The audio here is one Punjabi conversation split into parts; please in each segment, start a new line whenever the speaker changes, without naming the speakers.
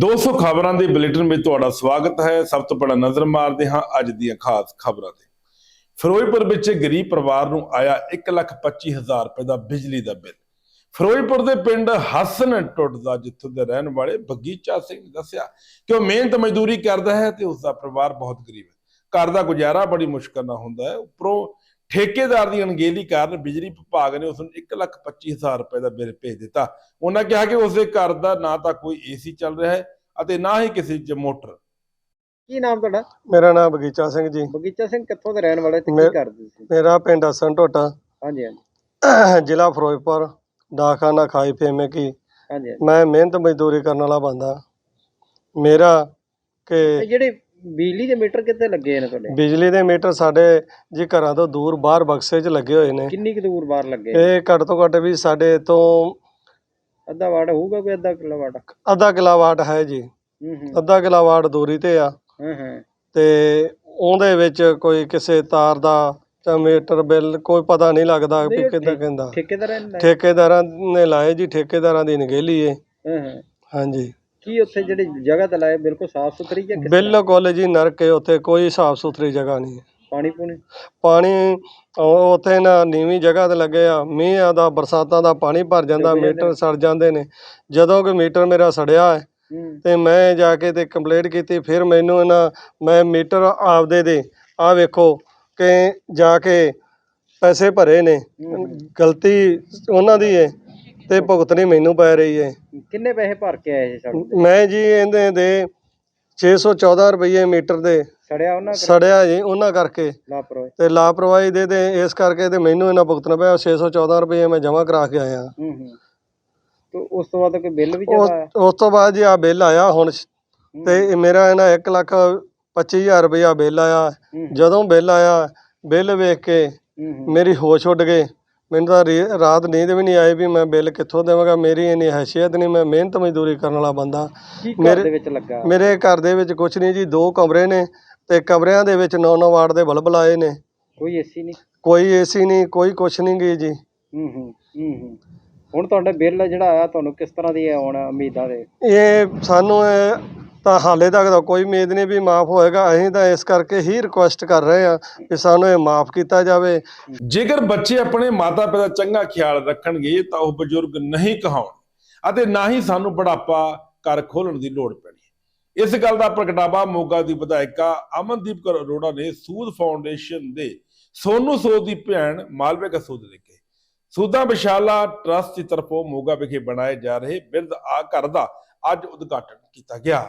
200 ਖਬਰਾਂ ਦੇ ਬੁਲੇਟਿਨ ਵਿੱਚ ਤੁਹਾਡਾ ਸਵਾਗਤ ਹੈ। ਸਭ ਤੋਂ ਪਹਿਲਾਂ ਨਜ਼ਰ ਮਾਰਦੇ ਹਾਂ ਅੱਜ ਦੀਆਂ ਖਾਸ ਖਬਰਾਂ ਤੇ। ਫਿਰੋਜ਼ਪੁਰ ਵਿੱਚ ਗਰੀਬ ਪਰਿਵਾਰ ਨੂੰ ਆਇਆ 1,25,000 ਰੁਪਏ ਦਾ ਬਿਜਲੀ ਦਾ ਬਿੱਲ। ਫਿਰੋਜ਼ਪੁਰ ਦੇ ਪਿੰਡ ਹਸਨ ਟੁੱਟ ਦਾ ਜਿੱਥੋਂ ਦੇ ਰਹਿਣ ਵਾਲੇ ਬਗੀਚਾ ਸਿੰਘ ਨੇ ਦੱਸਿਆ ਕਿ ਉਹ ਮਿਹਨਤ ਮਜ਼ਦੂਰੀ ਕਰਦਾ ਹੈ ਤੇ ਉਸ ਦਾ ਪਰਿਵਾਰ ਬਹੁਤ ਗਰੀਬ ਹੈ। ਘਰ ਦਾ ਗੁਜ਼ਾਰਾ ਬੜੀ ਮੁਸ਼ਕਲ ਨਾਲ ਹੁੰਦਾ ਹੈ। ਉੱਪਰੋਂ ਠੇਕੇਦਾਰ ਦੀ ਅਣਗਹਿਲੀ ਕਾਰਨ ਬਿਜਲੀ ਵਿਭਾਗ ਨੇ ਉਸ ਨੂੰ 1,25,000 ਰੁਪਏ ਦਾ ਬਿੱਲ ਭੇਜ ਦਿੱਤਾ। ਉਹਨਾਂ ਕਿਹਾ ਕਿ ਉਸਦੇ ਘਰ ਦਾ ਨਾ ਤਾਂ ਕੋਈ ਏਸੀ ਚੱਲ ਰਿਹਾ ਹੈ ਅਤੇ ਨਾ ਹੀ ਕਿਸੇ 'ਚ ਮੋਟਰ।
ਕੀ ਨਾਮ ਤੁਹਾਡਾ?
ਮੇਰਾ ਨਾਮ ਬਗੀਚਾ ਸਿੰਘ ਜੀ।
ਬਗੀਚਾ ਸਿੰਘ ਕਿੱਥੋਂ ਦੇ ਰਹਿਣ ਵਾਲੇ ਤੇ ਕੀ ਕਰਦੇ ਸੀ?
ਮੇਰਾ ਪਿੰਡ ਹਸਨ ਟੋਟਾ
ਹਾਂਜੀ ਹਾਂਜੀ।
ਜ਼ਿਲ੍ਹਾ ਫਿਰੋਜ਼ਪੁਰ ਡਾਕਖਾਨਾ ਖਾਈ ਫੇਮੇ ਕੀ
ਹਾਂਜੀ।
ਮੈਂ ਮਿਹਨਤ ਮਜ਼ਦੂਰੀ ਕਰਨ ਵਾਲਾ ਬੰਦਾ। ਮੇਰਾ ਕਿ
ਜਿਹੜੇ ਬਿਜਲੀ ਦੇ ਮੀਟਰ ਕਿੱਥੇ ਲੱਗੇ ਨੇ ਤੁਹਾਡੇ?
ਬਿਜਲੀ ਦੇ ਮੀਟਰ ਸਾਡੇ ਜੀ ਘਰਾਂ ਤੋਂ ਦੂਰ ਬਾਹਰ ਬਕਸੇ 'ਚ ਲੱਗੇ ਹੋਏ ਨੇ।
ਕਿੰਨੀ ਕੁ ਦੂਰ ਬਾਹਰ ਲੱਗੇ
ਇਹ ਘੱਟ ਤੋਂ ਘੱਟ ਵੀ ਸਾਡੇ ਤੋਂ
ਅੱਧਾ ਵਾਟ ਹੋਊਗਾ ਕੋਈ ਅੱਧਾ ਕਿਲੋ ਵਾਟ
ਅੱਧਾ ਕਿਲਾਵਾਟ ਹੈ ਜੀ।
ਹੂੰ ਹੂੰ।
ਅੱਧਾ ਕਿਲਾਵਾਟ ਦੂਰੀ ਤੇ ਆ।
ਹੂੰ ਹੂੰ।
ਤੇ ਉਹਦੇ ਵਿੱਚ ਕੋਈ ਕਿਸੇ ਤਾਰ ਦਾ ਜਾਂ ਮੀਟਰ ਬਿੱਲ ਕੋਈ ਪਤਾ ਨਹੀਂ ਲੱਗਦਾ
ਨਹੀਂ,
ਵੀ
ਉਹ
ਕਿੱਦਾਂ
ਠੇ-
ਕਹਿੰਦਾ
ਠੇਕੇਦਾਰ ਨੇ
ਠੇਕੇਦਾਰਾਂ ਨੇ ਲਾਏ ਜੀ ਠੇਕੇਦਾਰਾਂ ਦੀ ਨਗੇਲੀ ਏ।
ਹੂੰ ਹੂੰ।
ਹਾਂਜੀ।
ਕੀ ਉੱਥੇ ਜਿਹੜੀ ਜਗ੍ਹਾ ਤੇ ਲਾਏ? ਬਿਲਕੁਲ ਸਾਫ਼ ਸੁਥਰੀ ਜਾਂ ਕਿਸ ਤਰ੍ਹਾਂ?
ਬਿਲਕੁਲ ਜੀ ਨਰਕ ਹੈ ਉੱਥੇ ਕੋਈ ਸਾਫ਼ ਸੁਥਰੀ ਜਗ੍ਹਾ ਨਹੀਂ ਹੈ।
ਪਾਣੀ ਪੂਣੀ?
ਪਾਣੀ ਉਹ ਉੱਥੇ ਨਾ ਨੀਵੀਂ ਜਗ੍ਹਾ ਤੇ ਲੱਗੇ ਆ ਮੀਂਹ ਆਦਾ ਬਰਸਾਤਾਂ ਦਾ ਪਾਣੀ ਭਰ ਜਾਂਦਾ
ਡੁੱਬ ਜਾਂਦੇ
ਮੀਟਰ ਸੜ ਜਾਂਦੇ ਨੇ। ਜਦੋਂ ਕਿ ਮੀਟਰ ਮੇਰਾ ਸੜਿਆ ਹੈ
ਹੂੰ।
ਤੇ ਮੈਂ ਜਾ ਕੇ ਤੇ ਕੰਪਲੇਂਟ ਕੀਤੀ ਫਿਰ ਮੈਨੂੰ ਇਹਨਾਂ ਮੈਂ ਮੀਟਰ ਆਪਦੇ ਦੇ ਆ ਵੇਖੋ ਕਿ ਜਾ ਕੇ ਪੈਸੇ ਭਰੇ ਨੇ।
ਹੂੰ।
ਗਲਤੀ ਉਹਨਾਂ ਦੀ ਹੈ। ਤੇ ਭੁਗਤਣੀ ਮੈਨੂੰ ਪੈ ਰਹੀ ਹੈ
ਕਿੰਨੇ ਪੈਸੇ ਭਰ ਕੇ ਆਏ ਸੀ ਸਾਡੇ
ਮੈਂ ਜੀ ਇਹਦੇ ਦੇ 614 ਰੁਪਏ ਮੀਟਰ ਦੇ
ਸੜਿਆ ਉਹਨਾਂ ਕਰ
ਸੜਿਆ ਜੀ ਉਹਨਾਂ ਕਰਕੇ।
ਲਾਪਰਵਾਹੀ?
ਤੇ ਲਾਪਰਵਾਹੀ ਦੇ ਤੇ ਇਸ ਕਰਕੇ ਤੇ ਮੈਨੂੰ ਇਹਨਾਂ ਭੁਗਤਣਾ ਪਿਆ 614 ਰੁਪਏ ਮੈਂ ਜਮ੍ਹਾਂ ਕਰਾ ਕੇ ਆਇਆ।
ਹੂੰ ਹੂੰ। ਤੇ ਉਸ ਤੋਂ ਬਾਅਦ ਕੋਈ ਬਿੱਲ ਵੀ
ਉਸ
ਜ਼ਿਆਦਾ ਆਇਆ?
ਉਸ ਤੋਂ ਬਾਅਦ ਜੀ ਆ ਬਿੱਲ ਆਇਆ ਹੁਣ ਤੇ ਇਹ ਮੇਰਾ ਇਹਨਾਂ 1 ਲੱਖ 25000 ਰੁਪਇਆ ਬਿੱਲ ਆਇਆ।
ਹੂੰ,
ਜਦੋਂ ਬਿੱਲ ਆਇਆ ਬਿੱਲ ਵੇਖ ਕੇ
ਹੂੰ ਹੂੰ।
ਮੇਰੀ ਹੋਸ਼ ਉੱਡ ਗਈ। ਮੈਨੂੰ ਤਾਂ ਰੀ- ਰਾਤ ਨੀਂਦ ਵੀ ਨਹੀਂ ਆਈ ਵੀ ਮੈਂ ਬਿੱਲ ਕਿੱਥੋਂ ਦੇਵਾਂਗਾ ਮੇਰੀ ਇੰਨੀ ਹੈਸੀਅਤ ਨਹੀਂ ਮੈਂ ਮਿਹਨਤ ਮਜ਼ਦੂਰੀ ਕਰਨ ਵਾਲਾ ਬੰਦਾ।
ਕੀ ਘਰ
ਮੇਰੇ-
ਦੇ ਵਿੱਚ ਲੱਗਾ?
ਮੇਰੇ ਘਰ ਦੇ ਵਿੱਚ ਕੁਝ ਨਹੀਂ ਜੀ ਦੋ ਕਮਰੇ ਨੇ ਤੇ ਕਮਰਿਆਂ ਦੇ ਵਿੱਚ 9-9 ਵਾਟ ਦੇ ਬਲਬ ਲਾਏ ਨੇ।
ਕੋਈ ਏਸੀ ਨਹੀਂ?
ਕੋਈ ਏਸੀ ਨਹੀਂ ਕੋਈ ਕੁਛ ਨਹੀਂ ਗੀ ਜੀ।
ਹੂੰ ਹੂੰ ਹੂੰ ਹੂੰ। ਹੁਣ ਤੁਹਾਡਾ ਬਿੱਲ ਜਿਹੜਾ ਆਇਆ ਤੁਹਾਨੂੰ ਕਿਸ ਤਰ੍ਹਾਂ ਦੀ ਹੁਣ ਉਮੀਦਾਂ ਦੇ?
ਇਹ ਸਾਨੂੰ ਇਹ ਤਾਂ ਹਾਲੇ ਤੱਕ ਤਾਂ ਕੋਈ ਉਮੀਦ ਨਹੀਂ ਵੀ ਮਾਫ ਹੋਏਗਾ। ਅਸੀਂ ਤਾਂ ਇਸ ਕਰਕੇ ਹੀ ਰਿਕੁਐਸਟ ਕਰ ਰਹੇ ਹਾਂ ਕਿ ਸਾਨੂੰ ਇਹ ਮਾਫ ਕੀਤਾ ਜਾਵੇ।
ਜੇਕਰ ਬੱਚੇ ਆਪਣੇ ਮਾਤਾ-ਪਿਤਾ ਚੰਗਾ ਖਿਆਲ ਰੱਖਣਗੇ, ਤਾਂ ਉਹ ਬਜ਼ੁਰਗ ਨਹੀਂ ਕਹਾਉਣ। ਅਤੇ ਨਾ ਹੀ ਸਾਨੂੰ ਬੁਢਾਪਾ ਕਰ ਖੋਲਣ ਦੀ ਲੋੜ ਪੈਣੀ। ਇਸ ਗੱਲ ਦਾ ਪ੍ਰਗਟਾਵਾ ਮੋਗਾ ਦੀ ਵਿਧਾਇਕਾ ਅਮਨਦੀਪ ਕੌਰ ਅਰੋੜਾ ਨੇ ਸੂਦ ਫਾਊਂਡੇਸ਼ਨ ਦੇ ਸੋਨੂ ਸੂਦ ਦੀ ਭੈਣ ਮਾਲਵੇਕਾ ਸੂਦ ਦੇ ਕੇ। ਸੂਦਾ ਵਿਸ਼ਾਲਾ ਟਰਸਟ ਦੀ ਤਰਫੋਂ ਮੋਗਾ ਵਿਖੇ ਬਣਾਏ ਜਾ ਰਹੇ ਬਿਰਧ ਆ ਘਰ ਦਾ ਅੱਜ ਉਦਘਾਟਨ ਕੀਤਾ ਗਿਆ।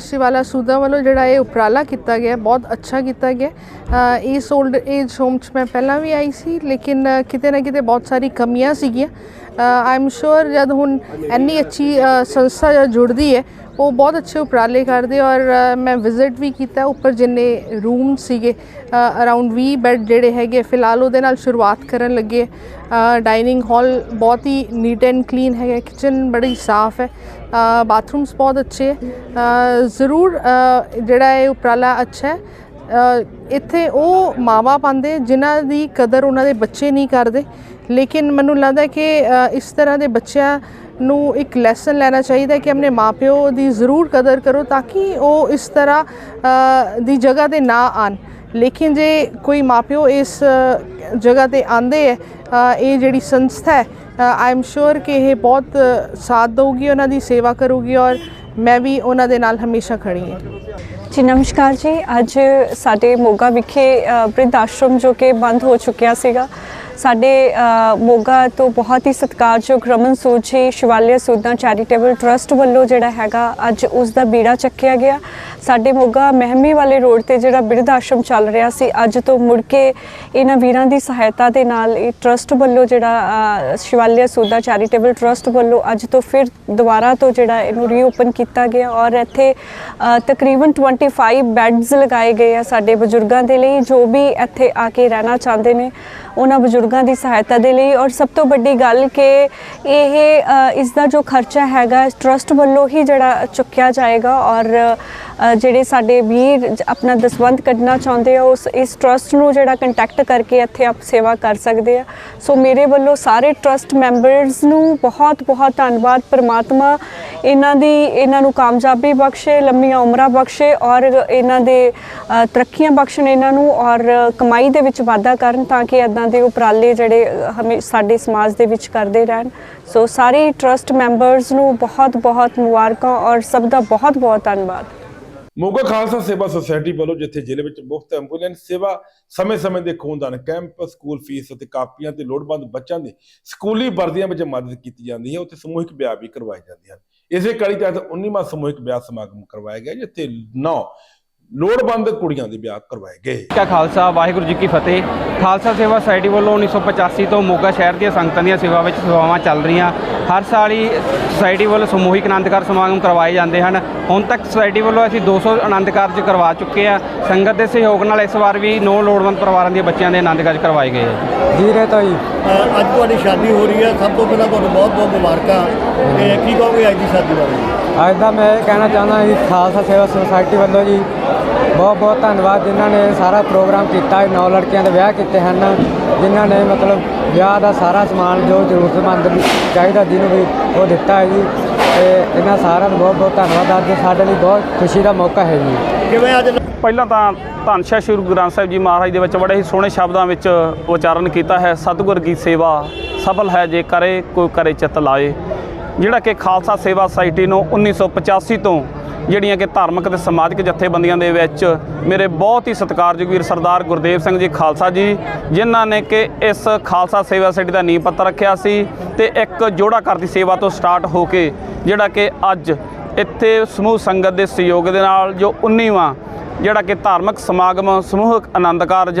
ਸ਼ਿਵਾਲਾ ਸੂਦਾ ਵੱਲੋਂ ਜਿਹੜਾ ਇਹ ਉਪਰਾਲਾ ਕੀਤਾ ਗਿਆ, ਬਹੁਤ ਅੱਛਾ ਕੀਤਾ ਗਿਆ। ਇਸ 올ਡ ਏਜ ਹੋਮ 'ਚ ਮੈਂ ਪਹਿਲਾਂ ਵੀ ਆਈ ਸੀ, ਲੇਕਿਨ ਕਿਤੇ ਨਾ ਕਿਤੇ ਬਹੁਤ ਸਾਰੀ ਕਮੀਆਂ ਸੀਗੀਆਂ। ਆਈ ਐਮ ਸ਼ੋਰ ਜਦ ਹੁਣ ਇੰਨੀ ਅੱਛੀ ਸੰਸਥਾ ਜਦ ਜੁੜਦੀ ਹੈ, ਉਹ ਬਹੁਤ ਅੱਛੇ ਉਪਰਾਲੇ ਕਰਦੇ ਔਰ ਮੈਂ ਵਿਜ਼ਿਟ ਵੀ ਕੀਤਾ, ਉੱਪਰ ਜਿੰਨੇ ਰੂਮ ਸੀਗੇ ਅਰਾਊਂਡ 20 ਬੈੱਡ ਜਿਹੜੇ ਹੈਗੇ, ਫਿਲਹਾਲ ਉਹਦੇ ਨਾਲ ਸ਼ੁਰੂਆਤ ਕਰਨ ਲੱਗੇ। ਡਾਈਨਿੰਗ ਹਾਲ ਬਹੁਤ ਹੀ ਨੀਟ ਐਂਡ ਕਲੀਨ ਹੈਗਾ ਕਿਚਨ ਬੜੀ ਸਾਫ਼ ਹੈ। ਬਾਥਰੂਮਸ ਬਹੁਤ ਅੱਛੇ ਹੈ ਜ਼ਰੂਰ ਜਿਹੜਾ ਇਹ ਉਪਰਾਲਾ ਅੱਛਾ ਹੈ। ਇੱਥੇ ਉਹ ਮਾਵਾ ਪਾਉਂਦੇ ਜਿਨ੍ਹਾਂ ਦੀ ਕਦਰ ਉਹਨਾਂ ਦੇ ਬੱਚੇ ਨਹੀਂ ਕਰਦੇ। ਲੇਕਿਨ ਮੈਨੂੰ ਲੱਗਦਾ ਕਿ ਇਸ ਤਰ੍ਹਾਂ ਦੇ ਬੱਚਿਆਂ ਨੂੰ ਇੱਕ ਲੈਸਨ ਲੈਣਾ ਚਾਹੀਦਾ ਕਿ ਆਪਣੇ ਮਾਪਿਓ ਦੀ ਜ਼ਰੂਰ ਕਦਰ ਕਰੋ ਤਾਂ ਕਿ ਉਹ ਇਸ ਤਰ੍ਹਾਂ ਦੀ ਜਗ੍ਹਾ ਤੇ ਨਾ ਆਣ। ਲੇਕਿਨ ਜੇ ਕੋਈ ਮਾਪਿਓ ਇਸ ਜਗ੍ਹਾ ਤੇ ਆਂਦੇ ਹੈ ਇਹ ਜਿਹੜੀ ਸੰਸਥਾ ਹੈ ਆਈ ਐਮ ਸ਼ੋਰ ਕਿ ਇਹ ਬਹੁਤ ਸਾਥ ਦੇਊਗੀ, ਉਹਨਾਂ ਦੀ ਸੇਵਾ ਕਰੂਗੀ ਔਰ ਮੈਂ ਵੀ ਉਹਨਾਂ ਦੇ ਨਾਲ ਹਮੇਸ਼ਾ ਖੜੀ ਹਾਂ।
ਜੀ, ਨਮਸਕਾਰ ਜੀ। ਅੱਜ ਸਾਡੇ ਮੋਗਾ ਵਿਖੇ ਬ੍ਰਿਧ ਆਸ਼ਰਮ ਜੋ ਕਿ ਬੰਦ ਹੋ ਚੁੱਕਿਆ ਸੀਗਾ। ਸਾਡੇ ਮੋਗਾ ਤੋਂ ਬਹੁਤ ਹੀ ਸਤਿਕਾਰਯੋਗ ਰਮਨ ਸੂਦ ਜੀ ਸ਼ਿਵਾਲਿਆ ਸੂਦਾਂ ਚੈਰੀਟੇਬਲ ਟਰਸਟ ਵੱਲੋਂ ਜਿਹੜਾ ਹੈਗਾ ਅੱਜ ਉਸ ਦਾ ਬੀੜਾ ਚੱਕਿਆ ਗਿਆ। ਸਾਡੇ ਮੋਗਾ ਮਹਿਮੀ ਵਾਲੇ ਰੋਡ ਤੇ ਜਿਹੜਾ ਬਿਰਧ ਆਸ਼ਰਮ ਚੱਲ ਰਿਹਾ ਸੀ ਅੱਜ ਤੋਂ ਮੁੜ ਕੇ ਇਹਨਾਂ ਵੀਰਾਂ ਦੀ ਸਹਾਇਤਾ ਦੇ ਨਾਲ ਇਹ ਟਰਸਟ ਵੱਲੋਂ ਜਿਹੜਾ ਸ਼ਿਵਾਲਿਆ ਸੂਦਾ ਚੈਰੀਟੇਬਲ ਟਰਸਟ ਵੱਲੋਂ ਅੱਜ ਤੋਂ ਫਿਰ ਦੁਬਾਰਾ ਤੋਂ ਜਿਹੜਾ ਇਹਨੂੰ ਰੀਓਪਨ ਕੀਤਾ ਗਿਆ ਔਰ ਇੱਥੇ ਅ, ਤਕਰੀਬਨ 25 ਬੈੱਡਸ ਲਗਾਏ ਗਏ ਆ ਸਾਡੇ ਬਜ਼ੁਰਗਾਂ ਦੇ ਲਈ ਜੋ ਵੀ ਇੱਥੇ ਆ ਕੇ ਰਹਿਣਾ ਚਾਹੁੰਦੇ ਨੇ। ਉਹਨਾਂ ਬਜ਼ੁਰਗਾਂ ਦੀ ਸਹਾਇਤਾ ਦੇ ਲਈ ਔਰ ਸਭ ਤੋਂ ਵੱਡੀ ਗੱਲ ਕਿ ਇਹ ਇਸ ਦਾ ਜੋ ਖਰਚਾ ਹੈਗਾ ਟਰਸਟ ਵੱਲੋਂ ਹੀ ਜਿਹੜਾ ਚੁੱਕਿਆ ਜਾਏਗਾ ਔਰ ਜਿਹੜੇ ਸਾਡੇ ਵੀਰ ਆਪਣਾ ਦਸਵੰਧ ਕੱਢਣਾ ਚਾਹੁੰਦੇ ਆ, ਉਸ, ਇਸ ਟਰਸਟ ਨੂੰ ਜਿਹੜਾ ਕੰਟੈਕਟ ਕਰਕੇ ਇੱਥੇ ਆਪ ਸੇਵਾ ਕਰ ਸਕਦੇ ਆ। ਸੋ ਮੇਰੇ ਵੱਲੋਂ ਸਾਰੇ ਟਰਸਟ ਮੈਂਬਰਸ ਨੂੰ ਬਹੁਤ ਬਹੁਤ ਧੰਨਵਾਦ, ਪਰਮਾਤਮਾ ਇਹਨਾਂ ਦੀ, ਇਹਨਾਂ ਨੂੰ ਕਾਮਯਾਬੀ ਬਖਸ਼ੇ, ਲੰਮੀਆਂ ਉਮਰਾਂ ਬਖਸ਼ੇ ਔਰ ਇਹਨਾਂ ਦੇ ਤਰੱਕੀਆਂ ਬਖਸ਼ਣ ਇਹਨਾਂ ਨੂੰ ਔਰ ਕਮਾਈ ਦੇ ਵਿੱਚ ਵਾਧਾ ਕਰਨ ਤਾਂ ਕਿ ਇਦਾਂ ਦੇ ਉਪਰਾਲੇ ਜਿਹੜੇ ਹਮੇ, ਸਾਡੇ ਸਮਾਜ ਦੇ ਵਿੱਚ ਕਰਦੇ ਰਹਿਣ। ਸੋ ਸਾਰੇ ਟਰਸਟ ਮੈਂਬਰਸ ਨੂੰ ਬਹੁਤ ਬਹੁਤ ਮੁਬਾਰਕਾਂ ਔਰ ਸਭ ਦਾ ਬਹੁਤ ਬਹੁਤ ਧੰਨਵਾਦ।
ਮੋਗਾ ਖਾਲਸਾ ਸੇਵਾ ਸੁਸਾਇਟੀ ਵੱਲੋਂ ਜਿੱਥੇ ਜ਼ਿਲ੍ਹੇ ਵਿੱਚ ਮੁਫਤ ਐਂਬੂਲੈਂਸ ਸੇਵਾ ਸਮੇਂ-ਸਮੇਂ ਦੇ ਖੂਨਦਾਨ, ਕੈਂਪ, ਸਕੂਲ ਫੀਸ ਅਤੇ ਕਾਪੀਆਂ ਤੇ ਲੋੜਵੰਦ ਬੱਚਿਆਂ ਦੀ ਸਕੂਲੀ ਵਰਦੀਆਂ ਵਿੱਚ ਮਦਦ ਕੀਤੀ ਜਾਂਦੀ ਹੈ। ਉੱਥੇ ਸਮੂਹਿਕ ਵਿਆਹ ਵੀ ਕਰਵਾਏ ਜਾਂਦੇ ਹਨ। ਇਸੇ ਕੜੀ ਤਹਿਤ 19ਵਾਂ ਸਮੂਹਿਕ ਵਿਆਹ ਸਮਾਗਮ ਕਰਵਾਇਆ ਗਿਆ ਜਿੱਥੇ 9 ਲੋੜਵੰਦ ਕੁੜੀਆਂ ਦੇ ਵਿਆਹ ਕਰਵਾਏ ਗਏ।
ਕਾ ਖਾਲਸਾ ਵਾਹਿਗੁਰੂ ਜੀ ਕੀ ਫਤਿਹ। ਖਾਲਸਾ ਸੇਵਾ ਸੁਸਾਇਟੀ ਵੱਲੋਂ 1985 ਤੋਂ ਮੋਗਾ ਸ਼ਹਿਰ ਦੀਆਂ ਸੰਗਤਾਂ ਦੀਆਂ ਸੇਵਾ ਵਿੱਚ ਸੇਵਾਵਾਂ ਚੱਲ ਰਹੀਆਂ। ਹਰ ਸਾਲ ਹੀ ਸੁਸਾਇਟੀ ਵੱਲੋਂ ਸਮੂਹਿਕ ਆਨੰਦ ਕਾਰਜ ਸਮਾਗਮ ਕਰਵਾਏ ਜਾਂਦੇ ਹਨ। ਹੁਣ ਤੱਕ ਸੁਸਾਇਟੀ ਵੱਲੋਂ ਅਸੀਂ 200 ਆਨੰਦ ਕਾਰਜ ਕਰਵਾ ਚੁੱਕੇ ਆ ਸੰਗਤ ਦੇ ਸਹਿਯੋਗ ਨਾਲ ਇਸ ਵਾਰ ਵੀ ਨੌ ਲੋੜਵੰਦ ਪਰਿਵਾਰਾਂ ਦੇ ਬੱਚਿਆਂ ਦੇ ਆਨੰਦ ਕਾਰਜ ਕਰਵਾਏ ਗਏ ਆ
ਜੀ ਰਹਿਤਾ ਜੀ
ਅੱਜ ਤੁਹਾਡੀ ਸ਼ਾਦੀ ਹੋ ਰਹੀ ਹੈ। ਸਭ ਤੋਂ ਪਹਿਲਾਂ ਤੁਹਾਨੂੰ ਬਹੁਤ ਬਹੁਤ ਮੁਬਾਰਕਾਂ। ਤੇ ਕੀ ਕਹੋਗੇ ਅੱਜ ਦੀ ਸ਼ਾਦੀ ਬਾਰੇ?
ਅੱਜ ਦਾ ਮੈਂ ਇਹ ਕਹਿਣਾ ਚਾਹੁੰਦਾ ਜੀ ਖਾਲਸਾ ਸੇਵਾ ਸੁਸਾਇਟੀ ਵੱਲੋਂ ਜੀ ਬਹੁਤ ਬਹੁਤ ਧੰਨਵਾਦ ਜਿਨ੍ਹਾਂ ਨੇ ਸਾਰਾ ਪ੍ਰੋਗਰਾਮ ਕੀਤਾ ਹੈ ਨੌ ਲੜਕੀਆਂ ਦੇ ਵਿਆਹ ਕੀਤੇ ਹਨ ਜਿਨ੍ਹਾਂ ਨੇ ਮਤਲਬ ਵਿਆਹ ਦਾ ਸਾਰਾ ਸਮਾਨ ਜੋ ਜ਼ਰੂਰਤਮੰਦ ਚਾਹੀਦਾ ਜਿਹਨੂੰ ਵੀ ਉਹ ਦਿੱਤਾ ਹੈ ਜੀ ਤੇ ਇਹਨਾਂ ਸਾਰਿਆਂ ਦਾ ਬਹੁਤ ਬਹੁਤ ਧੰਨਵਾਦ। ਅੱਜ ਸਾਡੇ ਲਈ ਬਹੁਤ ਖੁਸ਼ੀ ਦਾ ਮੌਕਾ ਹੈ ਜੀ।
ਕਿਵੇਂ ਅੱਜ
ਪਹਿਲਾਂ ਤਾਂ ਧੰਨ ਸ਼੍ਰੀ ਗੁਰੂ ਗ੍ਰੰਥ ਸਾਹਿਬ ਜੀ ਮਹਾਰਾਜ ਦੇ ਵਿੱਚ ਬੜੇ ਹੀ ਸੋਹਣੇ ਸ਼ਬਦਾਂ ਵਿੱਚ ਉਚਾਰਨ ਕੀਤਾ ਹੈ ਸਤਿਗੁਰ ਕੀ ਸੇਵਾ ਸਫਲ ਹੈ ਜੇ ਕਰੇ ਕੋਈ ਕਰੇ ਚਿਤ ਲਾਏ। ਜਿਹੜਾ ਕਿ ਖਾਲਸਾ ਸੇਵਾ ਸੁਸਾਇਟੀ ਨੂੰ 1985 ਤੋਂ ਜਿਹੜੀਆਂ ਕਿ ਧਾਰਮਿਕ ਤੇ ਸਮਾਜਿਕ ਜਥੇਬੰਦੀਆਂ ਦੇ ਵਿੱਚ ਮੇਰੇ ਬਹੁਤ ਹੀ ਸਤਿਕਾਰਯੋਗ ਵੀਰ ਸਰਦਾਰ ਗੁਰਦੇਵ ਸਿੰਘ ਜੀ ਖਾਲਸਾ ਜੀ, ਜਿਨ੍ਹਾਂ ਨੇ ਕਿ ਇਸ ਖਾਲਸਾ ਸੇਵਾ ਸੁਸਾਇਟੀ ਦਾ ਨੀਂਹ ਪੱਥਰ ਰੱਖਿਆ ਸੀ ਤੇ ਇੱਕ ਜੋੜਾ ਘਰ ਦੀ ਸੇਵਾ ਤੋਂ ਸਟਾਰਟ ਹੋ ਕੇ ਜਿਹੜਾ ਕਿ ਅੱਜ ਇੱਥੇ ਸਮੂਹ ਸੰਗਤ ਦੇ ਸਹਿਯੋਗ ਦੇ ਨਾਲ ਜੋ 19ਵਾਂ ਜਿਹੜਾ ਕਿ ਧਾਰਮਿਕ ਸਮਾਗਮ, ਸਮੂਹਕ ਆਨੰਦ ਕਾਰਜ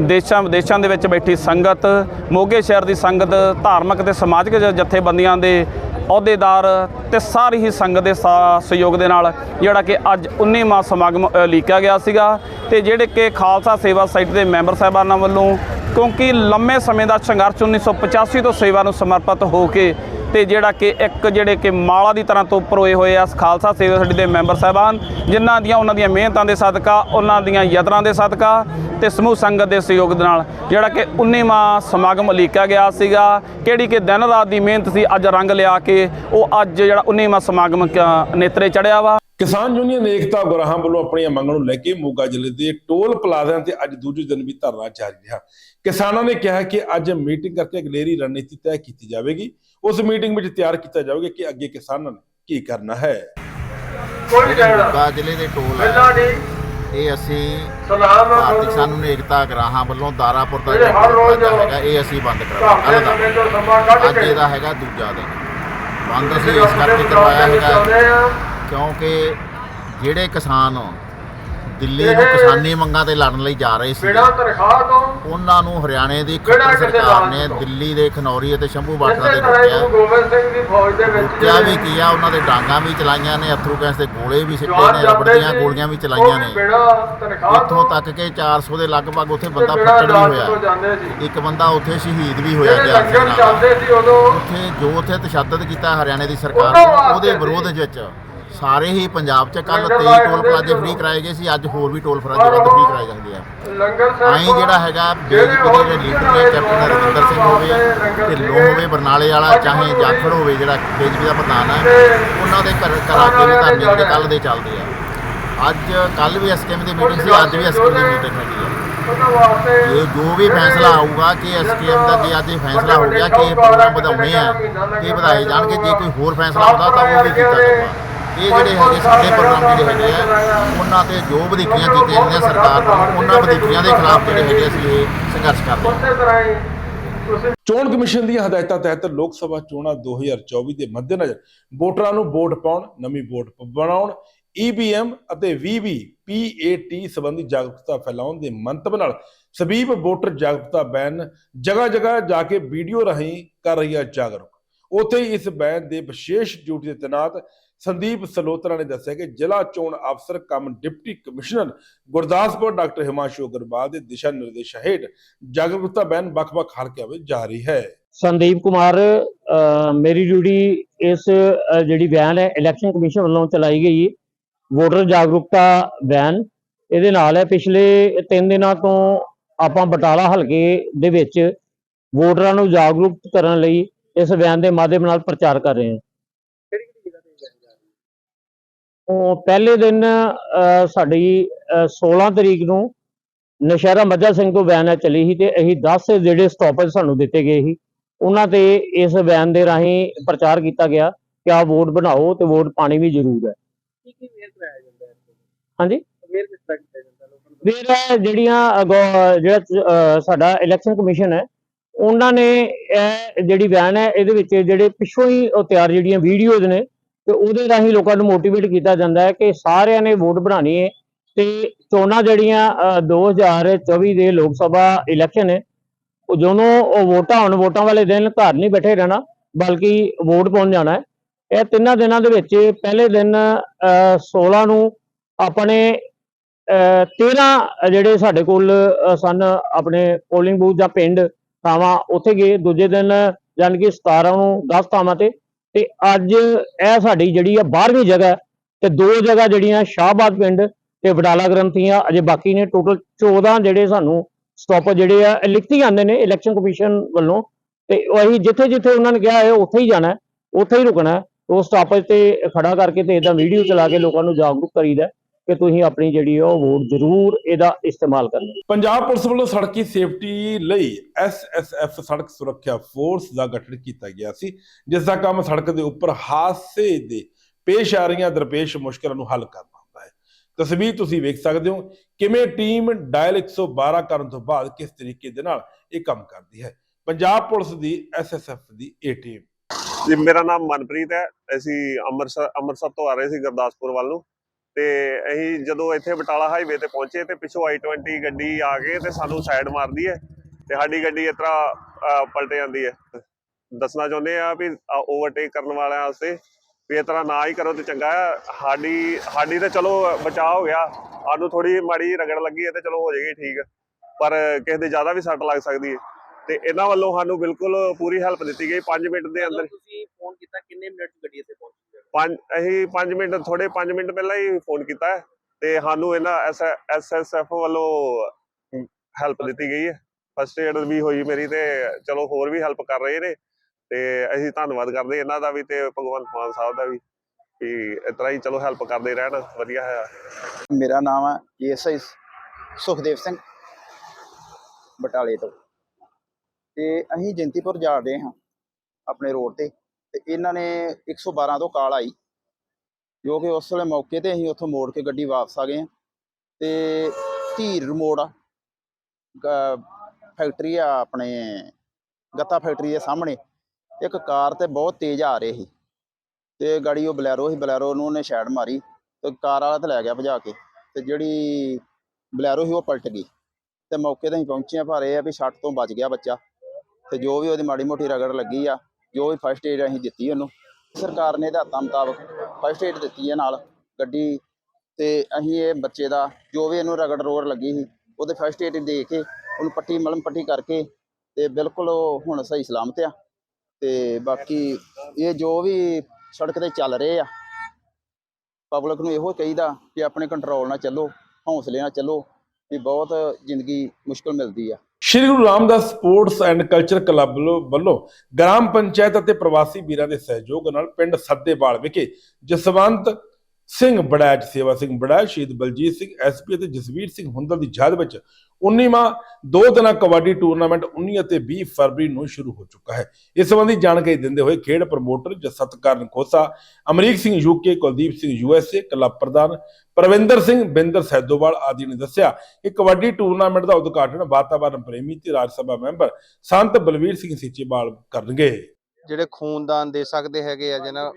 ਦੇਸ਼ਾਂ ਵਿਦੇਸ਼ਾਂ ਦੇ ਵਿੱਚ ਬੈਠੀ ਸੰਗਤ, ਮੋਗੇ ਸ਼ਹਿਰ ਦੀ ਸੰਗਤ, ਧਾਰਮਿਕ ਤੇ ਸਮਾਜਿਕ ਜ- ਜਥੇਬੰਦੀਆਂ ਦੇ ਅਹੁਦੇਦਾਰ ਤੇ ਸਾਰੀ ਹੀ ਸੰਗਤ ਦੇ ਸਾ- ਸਹਿਯੋਗ ਦੇ ਨਾਲ ਜਿਹੜਾ ਕਿ ਅੱਜ 19ਵਾਂ ਸਮਾਗਮ ਉਲੀਕਿਆ ਗਿਆ ਸੀਗਾ। ਤੇ ਜਿਹੜੇ ਕਿ ਖਾਲਸਾ ਸੇਵਾ ਸਾਈਟ ਦੇ ਮੈਂਬਰ ਸਾਹਿਬਾਨਾਂ ਵੱਲੋਂ ਕਿਉਂਕਿ ਲੰਮੇ ਸਮੇਂ ਦਾ ਸੰਘਰਸ਼ 1985 ਤੋਂ ਸੇਵਾ ਨੂੰ ਸਮਰਪਿਤ ਹੋ ਕੇ ਤੇ ਜਿਹੜਾ ਕਿ ਇੱਕ ਜਿਹੜੇ ਕਿ ਮਾਲਾ ਦੀ ਤਰ੍ਹਾਂ ਤੋਂ ਉੱਪਰ ਹੋਏ ਆ, ਖਾਲਸਾ ਸੇਵਾ ਸੁਸਾਇਟੀ ਦੇ ਮੈਂਬਰ ਸਾਹਿਬਾਨ, ਜਿਨ੍ਹਾਂ ਦੀਆਂ, ਉਹਨਾਂ ਦੀਆਂ ਮਿਹਨਤਾਂ ਦੇ ਸਦਕਾ, ਉਹਨਾਂ ਦੀਆਂ ਯਤਨਾਂ ਦੇ ਸਦਕਾ ਤੇ ਸਮੂਹ ਸੰਗਤ ਦੇ ਸਹਿਯੋਗ ਦੇ ਨਾਲ ਜਿਹੜਾ ਕਿ 19ਵਾਂ ਸਮਾਗਮ ਉਲੀਕਿਆ ਗਿਆ ਸੀਗਾ। ਕਿਹੜੀ ਕਿ ਦਿਨ ਰਾਤ ਦੀ ਮਿਹਨਤ ਸੀ, ਅੱਜ ਰੰਗ ਲਿਆ ਕੇ ਉਹ ਅੱਜ ਜਿਹੜਾ 19ਵਾਂ ਸਮਾਗਮ ਕ- ਨੇਤਰੇ ਚੜਿਆ ਵਾ।
ਕਿਸਾਨ ਯੂਨੀਅਨ ਏਕਤਾ ਗੁਰਾਹਾਂ ਵੱਲੋਂ ਆਪਣੀਆਂ ਮੰਗਾਂ ਨੂੰ ਲੈ ਕੇ ਮੋਗਾ ਜ਼ਿਲ੍ਹੇ ਦੇ ਟੋਲ ਪਲਾਜ਼ਿਆਂ ਤੇ ਅੱਜ ਦੂਜੇ ਦਿਨ ਵੀ ਧਰਨਾ ਜਾਰੀ ਰਿਹਾ। ਕਿਸਾਨਾਂ ਨੇ ਕਿਹਾ ਕਿ ਅੱਜ ਮੀਟਿੰਗ ਕਰਕੇ ਅਗਲੇਰੀ ਰਣਨੀਤੀ ਤੈਅ ਕੀਤੀ ਜਾਵੇਗੀ। ਉਸ ਮੀਟਿੰਗ ਵਿੱਚ ਤਿਆਰ ਕੀਤਾ ਜਾਵੇਗਾ ਕਿ ਅੱਗੇ ਕਿਸਾਨਾਂ ਨੇ ਕੀ ਕਰਨਾ ਹੈ।
ਮੋਗਾ ਜ਼ਿਲ੍ਹੇ ਦੇ ਟੋਲ ਹੈ ਇਹ ਅਸੀਂ ਭਾਰਤੀ ਕਿਸਾਨ ਨੂੰ ਏਕਤਾ ਗਰਾਹਾਂ ਵੱਲੋਂ ਦਾਰਾਪੁਰ ਦਾ ਜਿਹੜਾ ਟੋਲ ਪਲਾਜ਼ਾ ਹੈਗਾ ਇਹ ਅਸੀਂ ਬੰਦ ਕਰਵਾਇਆ ਕੱਲ੍ਹ ਦਾ। ਅੱਜ ਇਹਦਾ ਹੈਗਾ ਦੂਜਾ ਦਿਨ। ਬੰਦ ਅਸੀਂ ਇਸ ਕਰਕੇ ਕਰਵਾਇਆ ਹੈਗਾ। ਕਿਉਂਕਿ ਜਿਹੜੇ ਕਿਸਾਨ ਦਿੱਲੀ ਨੂੰ ਕਿਸਾਨੀ ਮੰਗਾਂ ਤੇ ਲੜਨ ਲਈ ਜਾ ਰਹੇ ਸੀ ਉਹਨਾਂ ਨੂੰ ਹਰਿਆਣੇ ਦੀ ਖੱਟਰ ਸਰਕਾਰ ਨੇ ਦਿੱਲੀ ਦੇ ਖਨੌਰੀ ਅਤੇ ਸ਼ੰਭੂ ਬਾਰਡਰਾਂ ਤੇ ਰੋਕਿਆ। ਰੋਕਿਆ ਵੀ ਕੀਆ ਉਹਨਾਂ ਦੇ ਡਾਂਗਾਂ ਵੀ ਚਲਾਈਆਂ ਨੇ ਅਥਰੂ ਗੈਸ ਦੇ ਗੋਲੇ ਵੀ ਸਿੱਟੇ ਨੇ ਰਬੜ ਦੀਆਂ ਗੋਲੀਆਂ ਵੀ ਚਲਾਈਆਂ ਨੇ। ਇੱਥੋਂ ਤੱਕ ਕਿ 400 ਦੇ ਲਗਭਗ ਉੱਥੇ ਬੰਦਾ ਫੱਟੜ ਵੀ ਹੋਇਆ। ਇੱਕ ਬੰਦਾ ਉੱਥੇ ਸ਼ਹੀਦ ਵੀ ਹੋਇਆ ਗਿਆ ਸੀ ਉੱਥੇ ਜੋ ਉੱਥੇ ਤਸ਼ੱਦਦ ਕੀਤਾ ਹਰਿਆਣੇ ਦੀ ਸਰਕਾਰ ਨੇ ਉਹਦੇ ਵਿਰੋਧ ਵਿੱਚ ਸਾਰੇ ਹੀ ਪੰਜਾਬ 'ਚ ਕੱਲ 23 ਟੋਲ ਪਲਾਜ਼ੇ ਫ੍ਰੀ ਕਰਾਏ ਗਏ ਸੀ ਅੱਜ ਹੋਰ ਵੀ ਟੋਲ ਪਲਾਜ਼ੇ ਵੱਧ ਫ੍ਰੀ ਕਰਾਏ ਜਾਂਦੇ ਆ। ਆਈ ਜਿਹੜਾ ਹੈਗਾ ਬੀਜੇਪੀ ਦੇ ਜਿਹੜੇ ਲੀਡਰ ਨੇ ਕੈਪਟਨ ਰਵਿੰਦਰ ਸਿੰਘ ਹੋਵੇ ਢਿੱਲੋਂ ਹੋਵੇ ਬਰਨਾਲੇ ਵਾਲਾ ਚਾਹੇ ਜਾਖੜ ਹੋਵੇ ਜਿਹੜਾ ਬੀਜੇਪੀ ਦਾ ਪ੍ਰਧਾਨ ਹੈ ਉਹਨਾਂ ਦੇ ਘਰ ਆ ਕੇ ਵੀ ਧਰਨੇ ਜਿਹੜੇ ਕੱਲ ਦੇ ਚੱਲਦੇ ਆ। ਅੱਜ ਕੱਲ ਵੀ ਐਸਕੇਐਮ ਦੀ ਮੀਟਿੰਗ ਸੀ ਅੱਜ ਵੀ ਐਸਕੇਐਮ ਦੀ ਮੀਟਿੰਗ ਹੈਗੀ ਆ। ਇਹ ਜੋ ਵੀ ਫੈਸਲਾ ਆਊਗਾ ਕਿ ਐਸਕੇਐਮ ਦਾ ਜੇ ਅੱਜ ਇਹ ਫੈਸਲਾ ਹੋ ਗਿਆ ਕਿ ਇਹ ਪ੍ਰੋਗਰਾਮ ਵਧਾਉਣੇ ਆ ਤੇ ਵਧਾਏ ਜਾਣਗੇ ਜੇ ਕੋਈ ਹੋਰ ਫੈਸਲਾ ਆਉਂਦਾ ਤਾਂ ਉਹ ਵੀ ਕੀਤਾ ਜਾਊਗਾ। ਇਹ ਜਿਹੜੇ ਹੈਗੇ ਸਾਡੇ ਪ੍ਰੋਗਰਾਮ ਜਿਹੜੇ ਹੈਗੇ ਆ, ਉਹਨਾਂ ਤੇ ਜੋ ਵਧੀਕੀਆਂ ਕੀਤੀਆਂ ਜਾਂਦੀਆਂ ਸਰਕਾਰ ਨੂੰ, ਉਹਨਾਂ ਵਧੀਕੀਆਂ ਦੇ ਖਿਲਾਫ ਜਿਹੜੇ ਹੈਗੇ ਅਸੀਂ ਇਹ ਸੰਘਰਸ਼ ਕਰਦੇ ਹਾਂ।
ਚੋਣ ਕਮਿਸ਼ਨ ਦੀਆਂ ਹਦਾਇਤਾਂ ਤਹਿਤ ਲੋਕ ਸਭਾ ਚੋਣਾਂ 2024 ਦੇ ਮੱਦੇਨਜ਼ਰ ਵੋਟਰਾਂ ਨੂੰ ਵੋਟ ਪਾਉਣ, ਨਵੀਂ ਵੋਟ ਬਣਾਉਣ ਈਵੀਐਮ ਅਤੇ ਵੀਵੀਪੀਏਟੀ ਸੰਬੰਧੀ ਜਾਗਰੂਕਤਾ ਫੈਲਾਉਣ ਦੇ ਮੰਤਵ ਨਾਲ ਸਬੀਬ ਵੋਟਰ ਜਾਗਰੂਕਤਾ ਬੈਨ ਜਗ੍ਹਾ ਜਗ੍ਹਾ ਜਾ ਕੇ ਵੀਡੀਓ ਰਾਹੀਂ ਕਰ ਰਹੀ ਹੈ ਜਾਗਰੂਕ। ਉੱਥੇ ਇਸ ਬੈਨ ਦੇ ਵਿਸ਼ੇਸ਼ ਡਿਊਟੀ ਤੇ ਤੈਨਾਤ ਸੰਦੀਪ ਸਲੋਤਰਾ ਨੇ ਦੱਸਿਆ ਕਿ ਜ਼ਿਲ੍ਹਾ ਚੋਣ ਅਫਸਰ cum deputy commissioner Gurdaspur doctor Himanshu Agarwal ਦੇ ਦਿਸ਼ਾ ਨਿਰਦੇਸ਼ਾਂ ਹੇਠ ਜਾਗਰੂਕਤਾ ਬੈਨ ਵੱਖ-ਵੱਖ ਹਲਕਿਆਂ ਵਿੱਚ ਜਾਰੀ ਹੈ।
ਸੰਦੀਪ ਕੁਮਾਰ ਮੇਰੀ ਡਿਊਟੀ ਇਸ ਜਿਹੜੀ ਬਿਆਨ ਹੈ, ਇਲੈਕਸ਼ਨ ਕਮਿਸ਼ਨ ਵੱਲੋਂ ਚਲਾਈ ਗਈ ਵੋਟਰ ਜਾਗਰੂਕਤਾ ਵੈਨ ਇਹਦੇ ਨਾਲ ਹੈ, ਪਿਛਲੇ 3 ਦਿਨਾਂ ਤੋਂ ਆਪਾਂ ਬਟਾਲਾ ਹਲਕੇ ਦੇ ਵਿੱਚ ਵੋਟਰਾਂ ਨੂੰ ਜਾਗਰੂਕ ਕਰਨ ਲਈ ਇਸ ਵੈਨ ਦੇ ਮਾਧਿਅਮ ਨਾਲ ਪ੍ਰਚਾਰ ਕਰ ਰਹੇ ਹਾਂ ਉਹ ਪਹਿਲੇ ਦਿਨ ਸਾਡੀ ਅ, 16 ਤਰੀਕ ਨੂੰ ਨਸ਼ਹਿਰਾ ਮੱਝਾ ਸਿੰਘ ਤੋਂ ਵੈਨ ਚੱਲੀ ਸੀ ਤੇ ਅਸੀਂ 10 ਜਿਹੜੇ ਸਟਾਪੇਜ ਸਾਨੂੰ ਦਿੱਤੇ ਗਏ ਸੀ ਉਹਨਾਂ ਤੇ ਇਸ ਵੈਨ ਦੇ ਰਾਹੀਂ ਪ੍ਰਚਾਰ ਕੀਤਾ ਗਿਆ ਕਿ ਆ ਵੋਟ ਬਣਾਓ ਤੇ ਵੋਟ ਪਾਣੀ ਵੀ ਜ਼ਰੂਰ ਹੈ। ਹਾਂਜੀ? ਫਿਰ ਜਿਹੜੀਆਂ ਜਿਹੜਾ ਸਾਡਾ ਇਲੈਕਸ਼ਨ ਕਮਿਸ਼ਨ ਹੈ ਉਹਨਾਂ ਨੇ ਇਹ ਜਿਹੜੀ ਵੈਨ ਹੈ ਇਹਦੇ ਵਿੱਚ ਜਿਹੜੇ ਪਿੱਛੋਂ ਹੀ ਤਿਆਰ ਜਿਹੜੀਆਂ ਵੀਡੀਓਜ਼ ਨੇ ਤੇ ਉਹਦੇ ਰਾਹੀਂ ਲੋਕਾਂ ਨੂੰ ਮੋਟੀਵੇਟ ਕੀਤਾ ਜਾਂਦਾ ਹੈ ਕਿ ਸਾਰਿਆਂ ਨੇ ਵੋਟ ਬਣਾਣੀ ਹੈ ਤੇ ਚੋਣਾਂ ਜਿਹੜੀਆਂ ਅ, 2024 ਦੇ ਲੋਕ ਸਭਾ ਇਲੈਕਸ਼ਨ ਹੈ ਉਹ ਜਦੋਂ ਉਹ ਵੋਟਾਂ ਹੋਣ ਵੋਟਾਂ ਵਾਲੇ ਦਿਨ ਘਰ ਨਹੀਂ ਬੈਠੇ ਰਹਿਣਾ ਬਲਕਿ ਵੋਟ ਪਾਉਣ ਜਾਣਾ ਹੈ। ਇਹ ਤਿੰਨਾਂ ਦਿਨਾਂ ਦੇ ਵਿੱਚ ਪਹਿਲੇ ਦਿਨ ਅ, 16 ਨੂੰ ਆਪਣੇ ਅ, 13 ਜਿਹੜੇ ਸਾਡੇ ਕੋਲ ਸਨ ਆਪਣੇ ਪੋਲਿੰਗ ਬੂਥ ਜਾਂ ਪਿੰਡ ਥਾਵਾਂ ਉੱਥੇ ਗਏ। ਦੂਜੇ ਦਿਨ ਯਾਨੀ ਕਿ 17 ਨੂੰ 10 ਥਾਵਾਂ ਤੇ ਤੇ ਅੱਜ ਇਹ ਸਾਡੀ ਜਿਹੜੀ ਆ 12ਵੀਂ ਜਗ੍ਹਾ ਤੇ ਦੋ ਜਗ੍ਹਾ ਜਿਹੜੀਆਂ ਸ਼ਾਹਬਾਦ ਪਿੰਡ ਤੇ ਵਡਾਲਾ ਗ੍ਰੰਥੀਆਂ ਅਜੇ ਬਾਕੀ ਨੇ ਟੋਟਲ 14 ਜਿਹੜੇ ਸਾਨੂੰ ਸਟਾਪ ਜਿਹੜੇ ਆ ਲਿਖਤੀ ਆਉਂਦੇ ਨੇ ਇਲੈਕਸ਼ਨ ਕਮਿਸ਼ਨ ਵੱਲੋਂ। ਤੇ ਉਹ ਅਸੀਂ ਜਿੱਥੇ ਜਿੱਥੇ ਉਹਨਾਂ ਨੇ ਕਿਹਾ ਹੈ, ਉੱਥੇ ਹੀ ਜਾਣਾ ਉੱਥੇ ਹੀ ਰੁਕਣਾ ਉਹ ਉਸ ਸਟਾਪੇਜ ਤੇ ਖੜਾ ਕਰਕੇ ਤੇ ਇਹਦਾ ਵੀਡੀਓ ਚਲਾ ਕੇ ਲੋਕਾਂ ਨੂੰ ਜਾਗਰੂਕ ਕਰੀਦਾ ਕਿ ਤੁਸੀਂ ਆਪਣੀ ਜਿਹੜੀ ਉਹ ਵੋਟ ਜ਼ਰੂਰ ਇਹਦਾ ਇਸਤੇਮਾਲ ਕਰਨਾ
ਪੰਜਾਬ ਪੁਲਿਸ ਵੱਲੋਂ ਸੜਕੀ ਸੇਫਟੀ ਲਈ ਐਸਐਸਐਫ ਸੜਕ ਸੁਰੱਖਿਆ ਫੋਰਸ ਦਾ ਗਠਨ ਕੀਤਾ ਗਿਆ ਸੀ ਜਿਸ ਦਾ ਕੰਮ ਸੜਕ ਦੇ ਉੱਪਰ ਹਾਦਸੇ ਦੇ ਪੇਸ਼ ਆ ਰਹੀਆਂ ਦਰਪੇਸ਼ ਮੁਸ਼ਕਲਾਂ ਨੂੰ ਹੱਲ ਕਰਨਾ ਹੁੰਦਾ ਹੈ। ਤਸਵੀਰ ਤੁਸੀਂ ਵੇਖ ਸਕਦੇ ਹੋ ਕਿਵੇਂ ਟੀਮ ਡਾਇਲ 112 ਕਰਨ ਤੋਂ ਬਾਅਦ ਕਿਸ ਤਰੀਕੇ ਦੇ ਨਾਲ ਇਹ ਕੰਮ ਕਰਦੀ ਹੈ। ਪੰਜਾਬ ਪੁਲਿਸ ਦੀ ਐਸਐਸਐਫ ਦੀ ਇਹ ਟੀਮ।
ਜੀ ਮੇਰਾ ਨਾਮ ਮਨਪ੍ਰੀਤ ਹੈ। ਅਸੀਂ ਅੰਮ੍ਰਿਤਸਰ ਅੰਮ੍ਰਿਤਸਰ ਤੋਂ ਆ ਰਹੇ ਸੀ ਗੁਰਦਾਸਪੁਰ ਵੱਲ ਨੂੰ। ਤੇ ਅਸੀਂ ਜਦੋਂ ਇੱਥੇ ਬਟਾਲਾ ਹਾਈਵੇ ਤੇ ਪਹੁੰਚੇ ਤੇ ਪਿੱਛੋਂ i20 ਗੱਡੀ ਆ ਕੇ ਤੇ ਸਾਨੂੰ ਸਾਈਡ ਮਾਰਦੀ ਹੈ ਤੇ ਸਾਡੀ ਗੱਡੀ ਇਸ ਤਰ੍ਹਾਂ ਪਲਟ ਜਾਂਦੀ ਹੈ। ਦੱਸਣਾ ਚਾਹੁੰਦੇ ਆ ਵੀ ਓਵਰਟੇਕ ਕਰਨ ਵਾਲਿਆਂ ਵਾਸਤੇ ਵੀ ਇਸ ਤਰ੍ਹਾਂ ਨਾ ਹੀ ਕਰੋ ਤੇ ਚੰਗਾ ਹੈ। ਸਾਡੀ ਸਾਡੀ ਤੇ ਚਲੋ ਬਚਾਅ ਹੋ ਗਿਆ। ਸਾਨੂੰ ਥੋੜੀ ਮਾੜੀ ਰਗੜ ਲੱਗੀ ਹੈ ਤੇ ਚਲੋ ਹੋ ਜਾਏਗੀ ਠੀਕ। ਪਰ ਕਿਸੇ ਦੇ ਜ਼ਿਆਦਾ ਵੀ ਸੱਟ ਲੱਗ ਸਕਦੀ ਹੈ। ਤੇ ਇਹਨਾਂ ਵੱਲੋਂ ਸਾਨੂੰ ਬਿਲਕੁਲ ਪੂਰੀ ਹੈਲਪ ਦਿੱਤੀ ਗਈ। 5 ਮਿੰਟ ਦੇ ਅੰਦਰ
ਤੁਸੀਂ ਫੋਨ ਕੀਤਾ ਕਿੰਨੇ ਮਿੰਟ ਗੱਡੀ ਇੱਥੇ ਪਹੁੰਚੀ?
ਪੰਜ, ਅਸੀਂ 5 ਮਿੰਟ ਥੋੜੇ 5 ਮਿੰਟ ਪਹਿਲਾਂ ਹੀ ਫੋਨ ਕੀਤਾ ਹੈ ਤੇ ਸਾਨੂੰ ਇਹਨਾਂ ਐਸਐਸਐਫ ਵੱਲੋਂ ਹੈਲਪ ਦਿੱਤੀ ਗਈ ਹੈ। ਫਸਟ ਏਡ ਵੀ ਹੋਈ ਮੇਰੀ ਤੇ ਚਲੋ ਹੋਰ ਵੀ ਹੈਲਪ ਕਰ ਰਹੇ ਨੇ ਤੇ ਅਸੀਂ ਧੰਨਵਾਦ ਕਰਦੇ ਇਹਨਾਂ ਦਾ ਵੀ ਤੇ ਭਗਵੰਤ ਮਾਨ ਸਾਹਿਬ ਦਾ ਵੀ ਕਿ ਇਸ ਹੀ ਚਲੋ ਹੈਲਪ ਕਰਦੇ ਰਹਿਣ, ਵਧੀਆ ਹੈ।
ਮੇਰਾ ਨਾਮ ਹੈ ਏਐਸਆਈ ਸੁਖਦੇਵ ਸਿੰਘ ਬਟਾਲੇ ਤੋਂ। ਤੇ ਅਸੀਂ ਜੰਤੀਪੁਰ ਜਾ ਰਹੇ ਹਾਂ ਆਪਣੇ ਰੋਡ ਤੇ। ਤੇ ਇਹਨਾਂ ਨੇ 112 ਤੋਂ ਕਾਲ ਆਈ, ਜੋ ਕਿ ਉਸ ਵੇਲੇ ਮੌਕੇ ਤੇ ਅਸੀਂ ਉੱਥੋਂ ਮੋੜ ਕੇ ਗੱਡੀ ਵਾਪਸ ਆ ਗਏ ਹਾਂ। ਤੇ ਧੀਰ ਮੋੜ ਆ ਫੈਕਟਰੀ ਆ ਆਪਣੇ, ਗੱਤਾ ਫੈਕਟਰੀ ਦੇ ਸਾਹਮਣੇ। ਇੱਕ ਕਾਰ ਤੇ ਬਹੁਤ ਤੇਜ਼ ਆ ਰਹੀ ਸੀ। ਤੇ ਗਾੜੀ ਉਹ ਬਲੈਰੋ ਸੀ, ਬਲੈਰੋ ਨੂੰ ਉਹਨੇ ਸ਼ੈਡ ਮਾਰੀ ਤੇ ਕਾਰ ਵਾਲਾ ਤੇ ਲੈ ਗਿਆ ਭਜਾ ਕੇ ਤੇ ਜਿਹੜੀ ਬਲੈਰੋ ਸੀ ਉਹ ਪਲਟ ਗਈ। ਤੇ ਮੌਕੇ ਤੇ ਅਸੀਂ ਪਹੁੰਚੇ ਆ ਪਰ ਇਹ ਆ ਵੀ ਛੱਟ ਤੋਂ ਬਚ ਗਿਆ ਬੱਚਾ ਤੇ ਜੋ ਵੀ ਉਹਦੀ ਮਾੜੀ ਮੋਟੀ ਰਗੜ ਲੱਗੀ ਆ ਜੋ ਵੀ ਫਸਟ ਏਡ ਅਸੀਂ ਦਿੱਤੀ ਉਹਨੂੰ, ਸਰਕਾਰ ਨੇ ਹਦਾਇਤਾਂ ਮੁਤਾਬਕ ਫਸਟ ਏਡ ਦਿੱਤੀ ਹੈ ਨਾਲ ਗੱਡੀ ਤੇ ਅਸੀਂ ਇਹ ਬੱਚੇ ਦਾ ਜੋ ਵੀ ਇਹਨੂੰ ਰਗੜ ਰੋੜ ਲੱਗੀ ਸੀ, ਉਹਦੇ ਫਸਟ ਏਡ ਦੇ ਕੇ ਉਹਨੂੰ ਪੱਟੀ ਮਲਮ ਪੱਟੀ ਕਰਕੇ ਤੇ ਬਿਲਕੁਲ ਉਹ ਹੁਣ ਸਹੀ ਸਲਾਮਤ ਆ। ਤੇ ਬਾਕੀ ਇਹ ਜੋ ਵੀ ਸੜਕ ਤੇ ਚੱਲ ਰਹੇ ਆ ਪਬਲਿਕ ਨੂੰ ਇਹੋ ਚਾਹੀਦਾ ਕਿ ਆਪਣੇ ਕੰਟਰੋਲ ਨਾਲ ਚੱਲੋ, ਹੌਸਲੇ ਨਾਲ ਚੱਲੋ, ਵੀ ਬਹੁਤ ਜ਼ਿੰਦਗੀ ਮੁਸ਼ਕਲ ਮਿਲਦੀ ਆ।
Shri Guru Ramdas sports and culture club ਵੱਲੋਂ- ਗ੍ਰਾਮ ਪੰਚਾਇਤ ਅਤੇ ਪ੍ਰਵਾਸੀ ਵੀਰਾਂ ਦੇ ਸਹਿਯੋਗ ਨਾਲ ਪਿੰਡ ਸੱਦੇਵਾਲ ਵਿਖੇ ਜਸਵੰਤ ਸਿੰਘ ਬੜੈਚ ਸੇਵਾ ਸਿੰਘ ਬੜੈਚ ਸ਼ਹੀਦ ਬਲਜੀਤ ਸਿੰਘ ਐਸਪੀ ਅਤੇ ਜਸਵੀਰ ਸਿੰਘ ਹੁੰਦਲ ਦੀ ਯਾਦ ਵਿੱਚ 19ਵਾਂ ਦੋ ਦਿਨਾਂ ਕਬੱਡੀ ਟੂਰਨਾਮੈਂਟ 19 ਅਤੇ 20 ਫਰਵਰੀ ਨੂੰ ਸ਼ੁਰੂ ਹੋ ਚੁੱਕਾ ਹੈ। ਇਸ ਸੰਬੰਧੀ ਜਾਣਕਾਰੀ ਦਿੰਦੇ ਹੋਏ ਖੇਡ promoter Jastkaran Khosa Amrik Singh UK Kuldeep Singh USA club ਪ੍ਰਧਾਨ ਪ੍ਰਵਿੰਦਰ ਸਿੰਘ ਬਿੰਦਰ ਸੈਦੋਵਾਲ ਆਦਿ ਨੇ ਦੱਸਿਆ ਕਿ ਕਬੱਡੀ ਟੂਰਨਾਮੈਂਟ ਦਾ ਉਦਘਾਟਨ ਵਾਤਾਵਰਣ ਪ੍ਰੇਮੀ ਤੇ ਰਾਜ ਸਭਾ ਮੈਂਬਰ ਸੰਤ ਬਲਵੀਰ ਸਿੰਘ ਸੀਚੇਵਾਲ ਕਰਨਗੇ।
ਜਿਹੜੇ ਖੂਨਦਾਨ ਦੇ ਸਕਦੇ ਹੈਗੇ ਆ ਜਿਹਨਾਂ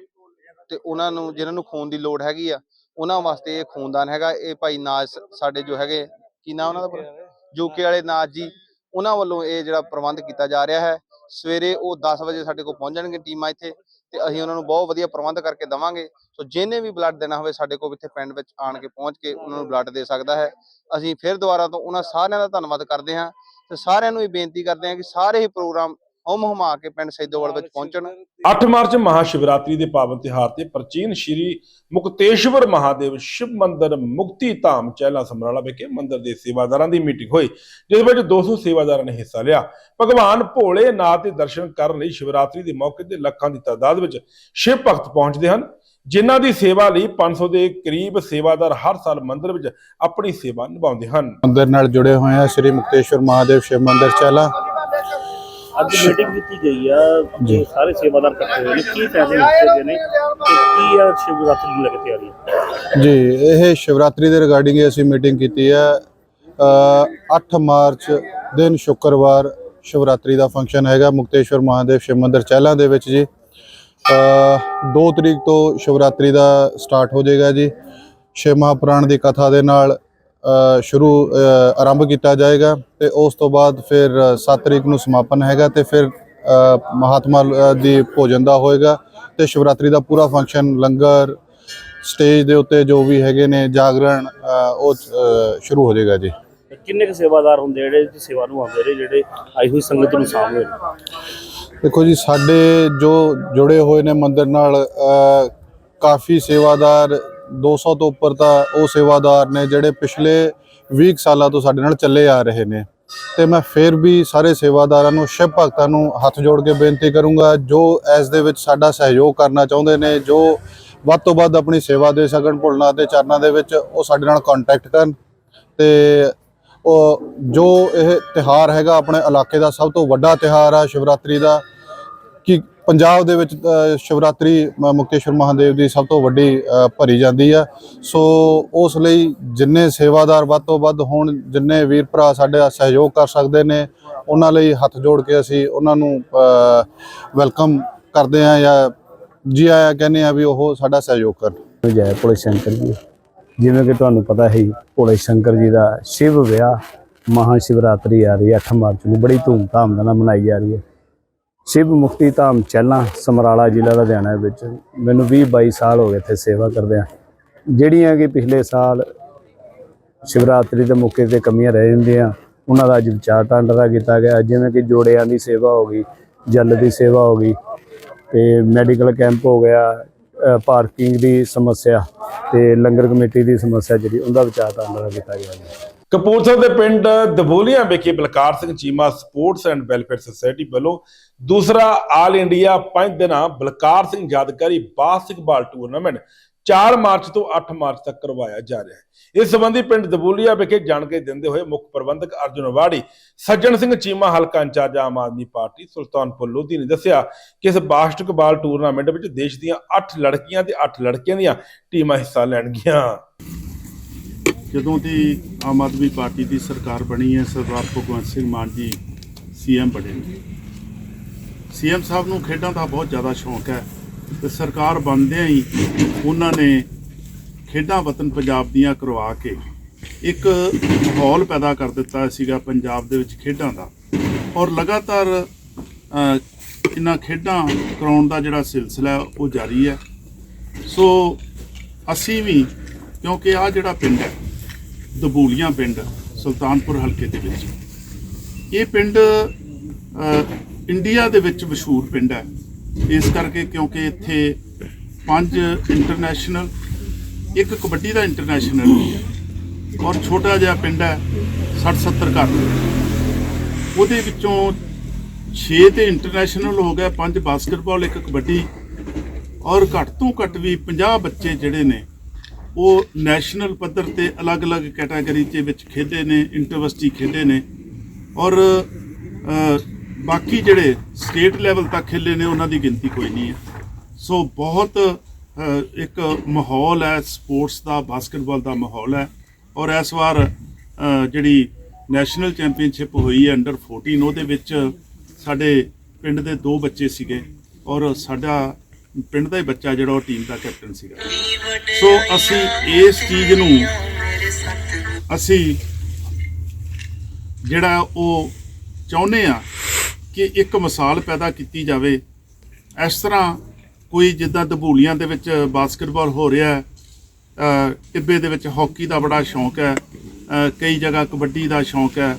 ਤੇ ਉਹਨਾਂ ਨੂੰ ਜਿਨ੍ਹਾਂ ਨੂੰ ਖੂਨ ਦੀ ਲੋੜ ਹੈਗੀ ਆ, ਉਹਨਾਂ ਵਾਸਤੇ ਇਹ ਖੂਨਦਾਨ ਹੈਗਾ। ਇਹ ਭਾਈ ਨਾਜ ਸਾਡੇ ਜੋ ਹੈਗੇ, ਕੀ ਨਾਮ ਉਹਨਾਂ ਦਾ ਯੂਕੇ ਵਾਲੇ ਨਾਥ ਜੀ, ਉਹਨਾਂ ਵੱਲੋਂ ਇਹ ਜਿਹੜਾ ਪ੍ਰਬੰਧ ਕੀਤਾ ਜਾ ਰਿਹਾ ਹੈ। ਸਵੇਰੇ ਉਹ 10 ਵਜੇ ਸਾਡੇ ਕੋਲ ਪਹੁੰਚਣਗੇ ਟੀਮਾਂ ਇੱਥੇ ਤੇ ਅਸੀਂ ਉਹਨਾਂ ਨੂੰ ਬਹੁਤ ਵਧੀਆ ਪ੍ਰਬੰਧ ਕਰਕੇ ਦਵਾਂਗੇ। ਸੋ ਜਿਹਨੇ ਵੀ ਬਲੱਡ ਦੇਣਾ ਹੋਵੇ ਸਾਡੇ ਕੋਲ ਇੱਥੇ ਪਿੰਡ ਵਿੱਚ ਆਣ ਕੇ ਪਹੁੰਚ ਕੇ ਉਹਨਾਂ ਨੂੰ ਬਲੱਡ ਦੇ ਸਕਦਾ ਹੈ। ਅਸੀਂ ਫਿਰ ਦੁਬਾਰਾ ਤੋਂ ਉਹਨਾਂ ਸਾਰਿਆਂ ਦਾ ਧੰਨਵਾਦ ਕਰਦੇ ਹਾਂ ਤੇ ਸਾਰਿਆਂ ਨੂੰ ਇਹ ਬੇਨਤੀ ਕਰਦੇ ਹਾਂ ਕਿ ਸਾਰੇ ਹੀ ਪ੍ਰੋਗਰਾਮ ਹੁਮ ਹੁਮਾ ਕੇ ਪਿੰਡ ਸੈਦੋਵਾਲ ਵਿੱਚ ਪਹੁੰਚਣ।
8 ਮਾਰਚ ਮਹਾਸ਼ਿਵਰਾਤਰੀ ਦੇ ਪਾਵਨ ਤਿਉਹਾਰ ਤੇ ਪ੍ਰਾਚੀਨ ਸ਼੍ਰੀ ਮੁਕਤੇਸ਼ਵਰ ਮਹਾਦੇਵ ਸ਼ਿਵ ਮੰਦਿਰ ਮੁਕਤੀ ਧਾਮ ਚਹਿਲਾ ਸਮਰਾਲਾ ਵਿਖੇ ਮੰਦਿਰ ਦੇ ਸੇਵਾਦਾਰਾਂ ਦੀ ਮੀਟਿੰਗ ਹੋਈ ਜਿਸ ਵਿੱਚ 200 ਸੇਵਾਦਾਰਾਂ ਨੇ ਹਿੱਸਾ ਲਿਆ। ਭਗਵਾਨ ਭੋਲੇ ਨਾਥ ਦੇ ਦਰਸ਼ਨ ਕਰਨ ਲਈ ਸ਼ਿਵਰਾਤਰੀ ਦੇ ਮੌਕੇ ਤੇ ਲੱਖਾਂ ਦੀ ਤਾਦਾਦ ਵਿੱਚ ਸ਼ਿਵ ਭਗਤ ਪਹੁੰਚਦੇ ਹਨ ਜਿਨ੍ਹਾਂ ਦੀ ਸੇਵਾ ਲਈ 500 ਦੇ ਕਰੀਬ ਸੇਵਾਦਾਰ ਹਰ ਸਾਲ ਮੰਦਿਰ ਵਿੱਚ ਆਪਣੀ ਸੇਵਾ ਨਿਭਾਉਂਦੇ ਹਨ।
ਮੰਦਿਰ ਨਾਲ ਜੁੜੇ ਹੋਏ ਆ ਸ੍ਰੀ ਮੁਕਤੇਸ਼ਵਰ ਮਹਾਦੇਵ ਸ਼ਿਵ ਮੰਦਿਰ ਚਹਿਲਾ।
ਅੱਜ ਮੀਟਿੰਗ ਕੀਤੀ ਗਈ ਆ
ਜੀ।
ਸਾਰੇ ਸੇਵਾਦਾਰ ਇਕੱਠੇ ਹੋਏ ਨੇ। ਕੀ ਫੈਸਲੇ ਲਿੱਤੇ ਗਏ ਨੇ ਤੇ ਕੀ ਆ ਸ਼ਿਵਰਾਤਰੀ ਨੂੰ ਲੈ ਕੇ ਤਿਆਰੀ
ਜੀ ਇਹ ਸ਼ਿਵਰਾਤਰੀ ਦੇ ਰਿਗਾਰਡਿੰਗ ਅਸੀਂ ਮੀਟਿੰਗ ਕੀਤੀ ਹੈ ਅ, 8 ਮਾਰਚ ਦਿਨ ਸ਼ੁੱਕਰਵਾਰ ਸ਼ਿਵਰਾਤਰੀ ਦਾ ਫੰਕਸ਼ਨ ਹੈਗਾ ਮੁਕਤੇਸ਼ਵਰ ਮਹਾਦੇਵ ਸ਼ਿਵ ਮੰਦਿਰ ਚਹਿਲਾ ਦੇ ਵਿੱਚ ਜੀ। 2 ਤਰੀਕ ਤੋਂ ਸ਼ਿਵਰਾਤਰੀ ਦਾ ਸਟਾਰਟ ਹੋ ਜਾਏਗਾ ਜੀ। ਸ਼ਿਵ ਮਹਾਪੁਰਾਣ ਦੀ ਕਥਾ ਦੇ ਨਾਲ ਸ਼ੁਰੂ ਆਰੰਭ ਕੀਤਾ ਜਾਏਗਾ ਤੇ ਉਸ ਤੋਂ ਬਾਅਦ ਫਿਰ 7 ਤਰੀਕ ਨੂੰ ਸਮਾਪਨ ਹੈਗਾ ਤੇ ਫਿਰ ਮਹਾਤਮਾ ਦੀ ਭੋਜਨ ਦਾ ਹੋਏਗਾ ਤੇ ਸ਼ਿਵਰਾਤਰੀ ਦਾ ਪੂਰਾ ਫੰਕਸ਼ਨ ਲੰਗਰ ਸਟੇਜ ਦੇ ਉੱਤੇ ਜੋ ਵੀ ਹੈਗੇ ਨੇ ਜਾਗਰਣ ਉਹ ਸ਼ੁਰੂ ਹੋ ਜਾਏਗਾ ਜੀ।
ਕਿੰਨੇ ਕੁ ਸੇਵਾਦਾਰ ਹੁੰਦੇ ਜਿਹੜੇ ਇਸ ਸੇਵਾ ਨੂੰ ਆਉਂਦੇ ਨੇ ਜਿਹੜੇ ਆਈ ਹੋਈ ਸੰਗਤ ਨੂੰ ਸਾਂਭਦੇ ਨੇ?
ਦੇਖੋ ਜੀ ਸਾਡੇ ਜੋ ਜੁੜੇ ਹੋਏ ਨੇ ਮੰਦਿਰ ਨਾਲ ਕਾਫੀ ਸੇਵਾਦਾਰ 200 ਤੋਂ ਉੱਪਰ ਤਾਂ ਉਹ ਸੇਵਾਦਾਰ ਨੇ ਜਿਹੜੇ ਪਿਛਲੇ 20 ਕੁ ਸਾਲਾਂ ਤੋਂ ਸਾਡੇ ਨਾਲ ਚੱਲੇ ਆ ਰਹੇ ਨੇ। ਤੇ ਮੈਂ ਫਿਰ ਵੀ ਸਾਰੇ ਸੇਵਾਦਾਰਾਂ ਨੂੰ, ਸ਼ਿਵ ਭਗਤਾਂ ਨੂੰ ਹੱਥ ਜੋੜ ਕੇ ਬੇਨਤੀ ਕਰੂੰਗਾ, ਜੋ ਇਸ ਦੇ ਵਿੱਚ ਸਾਡਾ ਸਹਿਯੋਗ ਕਰਨਾ ਚਾਹੁੰਦੇ ਨੇ, ਜੋ ਵੱਧ ਤੋਂ ਵੱਧ ਆਪਣੀ ਸੇਵਾ ਦੇ ਸਕਣ ਭੁੱਲਣਾ ਤੇ ਚਰਨਾਂ ਦੇ ਵਿੱਚ ਉਹ ਸਾਡੇ ਨਾਲ ਕੰਟੈਕਟ ਕਰਨ। ਤੇ ਉਹ ਜੋ ਇਹ ਤਿਹਾਰ ਹੈਗਾ, ਆਪਣੇ ਇਲਾਕੇ ਦਾ ਸਭ ਤੋਂ ਵੱਡਾ ਤਿਹਾਰ ਆ, ਸ਼ਿਵਰਾਤਰੀ ਦਾ ਪੰਜਾਬ ਦੇ ਵਿੱਚ ਸ਼ਿਵਰਾਤਰੀ ਮ- ਮੁਕਤੇਸ਼ਵਰ ਮਹਾਦੇਵ ਦੀ ਸਭ ਤੋਂ ਵੱਡੀ ਭਰੀ ਜਾਂਦੀ ਆ। ਸੋ ਉਸ ਲਈ ਜਿੰਨੇ ਸੇਵਾਦਾਰ ਵੱਧ ਤੋਂ ਵੱਧ ਹੋਣ ਜਿੰਨੇ ਵੀਰ ਭਰਾ ਸਾਡੇ ਸਹਿਯੋਗ ਕਰ ਸਕਦੇ ਨੇ ਉਹਨਾਂ ਲਈ ਹੱਥ ਜੋੜ ਕੇ ਅਸੀਂ ਉਹਨਾਂ ਨੂੰ ਵੈਲਕਮ ਕਰਦੇ ਹਾਂ ਜਾਂ ਜੀ ਆਇਆਂ ਕਹਿੰਦੇ ਆ ਵੀ ਉਹ ਸਾਡਾ ਸਹਿਯੋਗ ਕਰਨ।
ਜੈ ਭੋਲੇ ਸ਼ੰਕਰ ਜੀ। ਜਿਵੇਂ ਕਿ ਤੁਹਾਨੂੰ ਪਤਾ ਹੈ ਹੀ, ਭੋਲੇ ਸ਼ੰਕਰ ਜੀ ਦਾ ਸ਼ਿਵ ਵਿਆਹ ਮਹਾ ਸ਼ਿਵਰਾਤਰੀ ਆ ਰਹੀ ਹੈ 8 ਮਾਰਚ ਨੂੰ ਬੜੀ ਧੂਮਧਾਮ ਦੇ ਨਾਲ ਮਨਾਈ ਜਾ ਰਹੀ ਹੈ। ਸ਼ਿਵ ਮੁਕਤੀ ਧਾਮ ਚਹਿਲਾਂ, ਸਮਰਾਲਾ ਜ਼ਿਲ੍ਹਾ ਲੁਧਿਆਣਾ ਵਿੱਚ ਮੈਨੂੰ 20 22 ਸਾਲ ਹੋ ਗਏ ਇੱਥੇ ਸੇਵਾ ਕਰਦਿਆਂ। ਜਿਹੜੀਆਂ ਕਿ ਪਿਛਲੇ ਸਾਲ ਸ਼ਿਵਰਾਤਰੀ ਦੇ ਮੌਕੇ ਤੇ ਕਮੀਆਂ ਰਹਿ ਜਾਂਦੀਆਂ, ਉਹਨਾਂ ਦਾ ਅੱਜ ਵਿਚਾਰ ਟਾਂਡਰਾ ਕੀਤਾ ਗਿਆ। ਜਿਵੇਂ ਕਿ ਜੋੜਿਆਂ ਦੀ ਸੇਵਾ ਹੋ ਗਈ, ਜਲ ਦੀ ਸੇਵਾ ਹੋ ਗਈ, ਤੇ ਮੈਡੀਕਲ ਕੈਂਪ ਹੋ ਗਿਆ ਪਾਰਕਿੰਗ ਦੀ ਸਮੱਸਿਆ ਤੇ ਲੰਗਰ ਕਮੇਟੀ ਦੀ ਸਮੱਸਿਆ ਜਿਹੜੀ, ਉਹਦਾ ਵਿਚਾਰ ਟਾਂਡਰਾ ਕੀਤਾ ਗਿਆ
ਕਪੂਰਥਲਾ ਦੇ ਪਿੰਡ ਦਬੋਲੀਆਂ ਵਿਖੇ Balkar Singh Cheema sports and welfare society ਵੱਲੋਂ ਦੂਸਰਾ ਆਲ ਇੰਡੀਆ ਪੰਜ ਦਿਨਾਂ ਬਲਕਾਰ ਸਿੰਘ ਯਾਦਗਾਰੀ ਬਾਸਕਟਬਾਲ ਟੂਰਨਾਮੈਂਟ 4 ਮਾਰਚ ਤੋਂ 8 ਮਾਰਚ ਤੱਕ ਕਰਵਾਇਆ ਜਾ ਰਿਹਾ ਹੈ। ਇਸ ਸੰਬੰਧੀ ਪਿੰਡ ਦਬੋਲੀਆ ਵਿਖੇ ਜਾਣਕਾਰੀ ਦਿੰਦੇ ਹੋਏ ਮੁੱਖ ਪ੍ਰਬੰਧਕ ਅਰਜੁਨ ਵਾੜੀ ਸੱਜਣ ਸਿੰਘ ਚੀਮਾ, ਹਲਕਾ ਇੰਚਾਰਜ ਆਮ ਆਦਮੀ ਪਾਰਟੀ ਸੁਲਤਾਨਪੁਰ ਲੋਧੀ ਨੇ ਦੱਸਿਆ ਕਿ ਇਸ ਬਾਸਕਟਬਾਲ ਟੂਰਨਾਮੈਂਟ ਵਿੱਚ ਦੇਸ਼ ਦੀਆਂ 8 ਲੜਕੀਆਂ ਤੇ 8 ਲੜਕਿਆਂ ਦੀਆਂ ਟੀਮਾਂ ਹਿੱਸਾ ਲੈਣਗੀਆਂ।
ਜਦੋਂ ਦੀ ਆਮ ਆਦਮੀ ਪਾਰਟੀ ਦੀ ਸਰਕਾਰ ਬਣੀ ਹੈ, ਸਰਦਾਰ ਭਗਵੰਤ ਸਿੰਘ ਮਾਨ ਜੀ ਸੀਐਮ ਬਣੇ ਨੇ। ਸੀਐਮ ਸਾਹਿਬ ਨੂੰ ਖੇਡਾਂ ਦਾ ਬਹੁਤ ਜ਼ਿਆਦਾ ਸ਼ੌਂਕ ਹੈ ਤੇ ਸਰਕਾਰ ਬਣਦਿਆਂ ਹੀ ਉਹਨਾਂ ਨੇ ਖੇਡਾਂ ਵਤਨ ਪੰਜਾਬ ਦੀਆਂ ਕਰਵਾ ਕੇ ਇੱਕ ਮਾਹੌਲ ਪੈਦਾ ਕਰ ਦਿੱਤਾ ਸੀਗਾ ਪੰਜਾਬ ਦੇ ਵਿੱਚ ਖੇਡਾਂ ਦਾ। ਔਰ ਲਗਾਤਾਰ ਇਹਨਾਂ ਖੇਡਾਂ ਕਰਾਉਣ ਦਾ ਜਿਹੜਾ ਸਿਲਸਿਲਾ ਉਹ ਜਾਰੀ ਹੈ। ਸੋ ਅਸੀਂ ਵੀ, ਕਿਉਂਕਿ ਆ ਜਿਹੜਾ ਪਿੰਡ ਹੈ ਦਬੂਲੀਆਂ ਪਿੰਡ ਸੁਲਤਾਨਪੁਰ ਹਲਕੇ ਦੇ ਵਿੱਚ। ਇਹ ਪਿੰਡ ਇੰਡੀਆ ਦੇ ਵਿੱਚ ਮਸ਼ਹੂਰ ਪਿੰਡ ਹੈ। ਇਸ ਕਰਕੇ ਕਿਉਂਕਿ ਇੱਥੇ ਪੰਜ ਇੰਟਰਨੈਸ਼ਨਲ ਇੱਕ ਕਬੱਡੀ ਦਾ ਇੰਟਰਨੈਸ਼ਨਲ ਔਰ ਛੋਟਾ ਜਿਹਾ ਪਿੰਡ ਹੈ 60 70 ਘਰ। ਉਹਦੇ ਵਿੱਚੋਂ 6 ਤੇ ਇੰਟਰਨੈਸ਼ਨਲ ਹੋ ਗਿਆ, ਪੰਜ ਬਾਸਕਟਬਾਲ ਇੱਕ ਕਬੱਡੀ ਔਰ ਘੱਟ ਤੋਂ ਘੱਟ ਵੀ 50 ਬੱਚੇ ਜਿਹੜੇ ਨੇ ਉਹ ਨੈਸ਼ਨਲ ਪੱਧਰ ਤੇ ਅਲੱਗ-ਅਲੱਗ ਕੈਟਾਗਰੀ ਦੇ ਵਿੱਚ ਖੇਡੇ ਨੇ ਇੰਟਰਵਰਸਿਟੀ ਖੇਡੇ ਨੇ ਔਰ ਬਾਕੀ ਜਿਹੜੇ ਸਟੇਟ ਲੈਵਲ ਤੱਕ ਖੇਲੇ ਨੇ, ਉਹਨਾਂ ਦੀ ਗਿਣਤੀ ਕੋਈ ਨਹੀਂ ਹੈ। ਸੋ ਬਹੁਤ ਇੱਕ ਮਾਹੌਲ ਹੈ ਸਪੋਰਟਸ ਦਾ ਬਾਸਕਟਬਾਲ ਦਾ ਮਾਹੌਲ ਹੈ ਔਰ ਇਸ ਵਾਰ ਜਿਹੜੀ ਨੈਸ਼ਨਲ ਚੈਂਪੀਅਨਸ਼ਿਪ ਹੋਈ ਹੈ ਅੰਡਰ 14 ਉਹਦੇ ਵਿੱਚ ਸਾਡੇ ਪਿੰਡ ਦੇ ਦੋ ਬੱਚੇ ਸੀਗੇ ਔਰ ਸਾਡਾ ਪਿੰਡ ਦਾ ਹੀ ਬੱਚਾ ਜਿਹੜਾ ਉਹ ਟੀਮ ਦਾ ਕੈਪਟਨ ਸੀਗਾ। ਸੋ ਅਸੀਂ ਇਸ ਚੀਜ਼ ਨੂੰ ਅਸੀਂ ਜਿਹੜਾ ਉਹ ਚਾਹੁੰਦੇ ਆ ਕਿ ਇੱਕ ਮਿਸਾਲ ਪੈਦਾ ਕੀਤੀ ਜਾਵੇ। ਇਸ ਤਰ੍ਹਾਂ ਕੋਈ ਜਿੱਦਾਂ ਦਬੂਲੀਆਂ ਦੇ ਵਿੱਚ ਬਾਸਕਟਬਾਲ ਹੋ ਰਿਹਾ ਹੈ ਅ, ਟਿੱਬੇ ਦੇ ਵਿੱਚ ਹਾਕੀ ਦਾ ਬੜਾ ਸ਼ੌਂਕ ਹੈ ਕਈ ਜਗ੍ਹਾ ਕਬੱਡੀ ਦਾ ਸ਼ੌਂਕ ਹੈ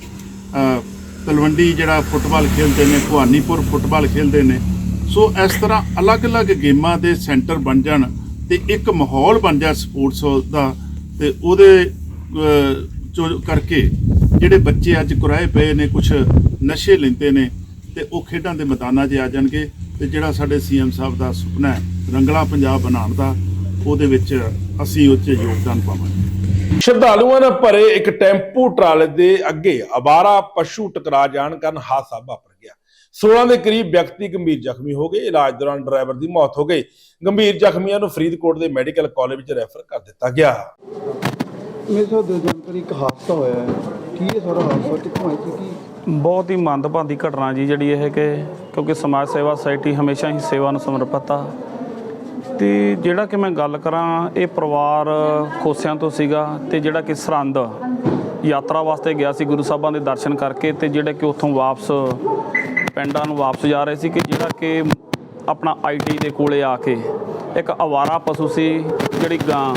ਤਲਵੰਡੀ ਜਿਹੜਾ ਫੁੱਟਬਾਲ ਖੇਡਦੇ ਨੇ ਭਵਾਨੀਪੁਰ ਫੁੱਟਬਾਲ ਖੇਡਦੇ ਨੇ ਸੋ ਇਸ ਤਰ੍ਹਾਂ ਅਲੱਗ-ਅਲੱਗ ਗੇਮਾਂ ਦੇ ਸੈਂਟਰ ਬਣ ਜਾਣ ਤੇ ਇੱਕ ਮਾਹੌਲ ਬਣ ਜਾ ਸਪੋਰਟਸ ਦਾ ਤੇ ਉਹਦੇ ਚੋ ਕਰਕੇ ਜਿਹੜੇ ਬੱਚੇ ਅੱਜ ਕੁਰਾਏ ਪਏ ਨੇ ਕੁਝ ਨਸ਼ੇ ਲੈਂਦੇ ਨੇ ਤੇ ਉਹ ਖੇਡਾਂ ਦੇ ਮੈਦਾਨਾਂ 'ਚ ਆ ਜਾਣਗੇ ਤੇ ਜਿਹੜਾ ਸਾਡੇ ਸੀਐਮ ਸਾਹਿਬ ਦਾ ਸੁਪਨਾ ਹੈ, ਰੰਗਲਾ ਪੰਜਾਬ ਬਣਾਉਣ ਦਾ, ਉਹਦੇ ਵਿੱਚ ਅਸੀਂ ਉਹ 'ਚ ਯੋਗਦਾਨ ਪਾਵਾਂਗੇ।
ਸ਼ਰਧਾਲੂਆਂ ਨਾਲ ਭਰੇ ਇੱਕ ਟੈਂਪੂ ਟਰਾਲੇ ਦੇ ਅੱਗੇ ਅਵਾਰਾ ਪਸ਼ੂ ਟਕਰਾ ਜਾਣ ਕਾਰਨ ਹਾਦਸਾ ਵਾਪਰ 16 ਦੇ ਕਰੀਬ ਵਿਅਕਤੀ ਗੰਭੀਰ ਜ਼ਖਮੀ ਹੋ ਗਏ। ਇਲਾਜ ਦੌਰਾਨ ਡਰਾਈਵਰ ਦੀ ਮੌਤ ਹੋ ਗਈ। ਗੰਭੀਰ ਜ਼ਖਮੀਆਂ ਨੂੰ ਫਰੀਦਕੋਟ ਦੇ ਮੈਡੀਕਲ ਕਾਲਜ ਵਿੱਚ ਰੈਫਰ ਕਰ ਦਿੱਤਾ ਗਿਆ।
ਮੇਰੇ ਤੋਂ ਦੋ ਜਾਣਕਾਰੀ ਇੱਕ ਹਾਦਸਾ ਹੋਇਆ ਹੈ। ਕੀ ਇਹ ਸਾਰਾ ਹਾਦਸਾ ਕਿੱਥੋਂ ਆਇਆ ਸੀ? ਕੀ
ਬਹੁਤ ਹੀ ਮੰਦਭਾਗੀ ਘਟਨਾ ਜੀ ਜਿਹੜੀ ਇਹ ਕਿ ਕਿਉਂਕਿ ਸਮਾਜ ਸੇਵਾ ਸੁਸਾਇਟੀ ਹਮੇਸ਼ਾ ਹੀ ਸੇਵਾ ਨੂੰ ਸਮਰਪਿਤ ਆ। ਤੇ ਜਿਹੜਾ ਕਿ ਮੈਂ ਗੱਲ ਕਰਾਂ ਇਹ ਪਰਿਵਾਰ ਖੋਸਿਆਂ ਤੋਂ ਸੀਗਾ ਤੇ ਜਿਹੜਾ ਕਿ ਸਰਹੰਦ ਯਾਤਰਾ ਵਾਸਤੇ ਗਿਆ ਸੀ ਗੁਰੂ ਸਾਹਿਬਾਂ ਦੇ ਦਰਸ਼ਨ ਕਰਕੇ ਤੇ ਜਿਹੜੇ ਕਿ ਉੱਥੋਂ ਵਾਪਸ ਪਿੰਡਾਂ ਨੂੰ ਵਾਪਸ ਜਾ ਰਹੇ ਸੀ ਕਿ ਜਿਹੜਾ ਕਿ ਆਪਣਾ ਆਈਟੀ ਦੇ ਕੋਲੇ ਆ ਕੇ ਇੱਕ ਅਵਾਰਾ ਪਸ਼ੂ ਸੀ, ਜਿਹੜੀ ਗਾਂ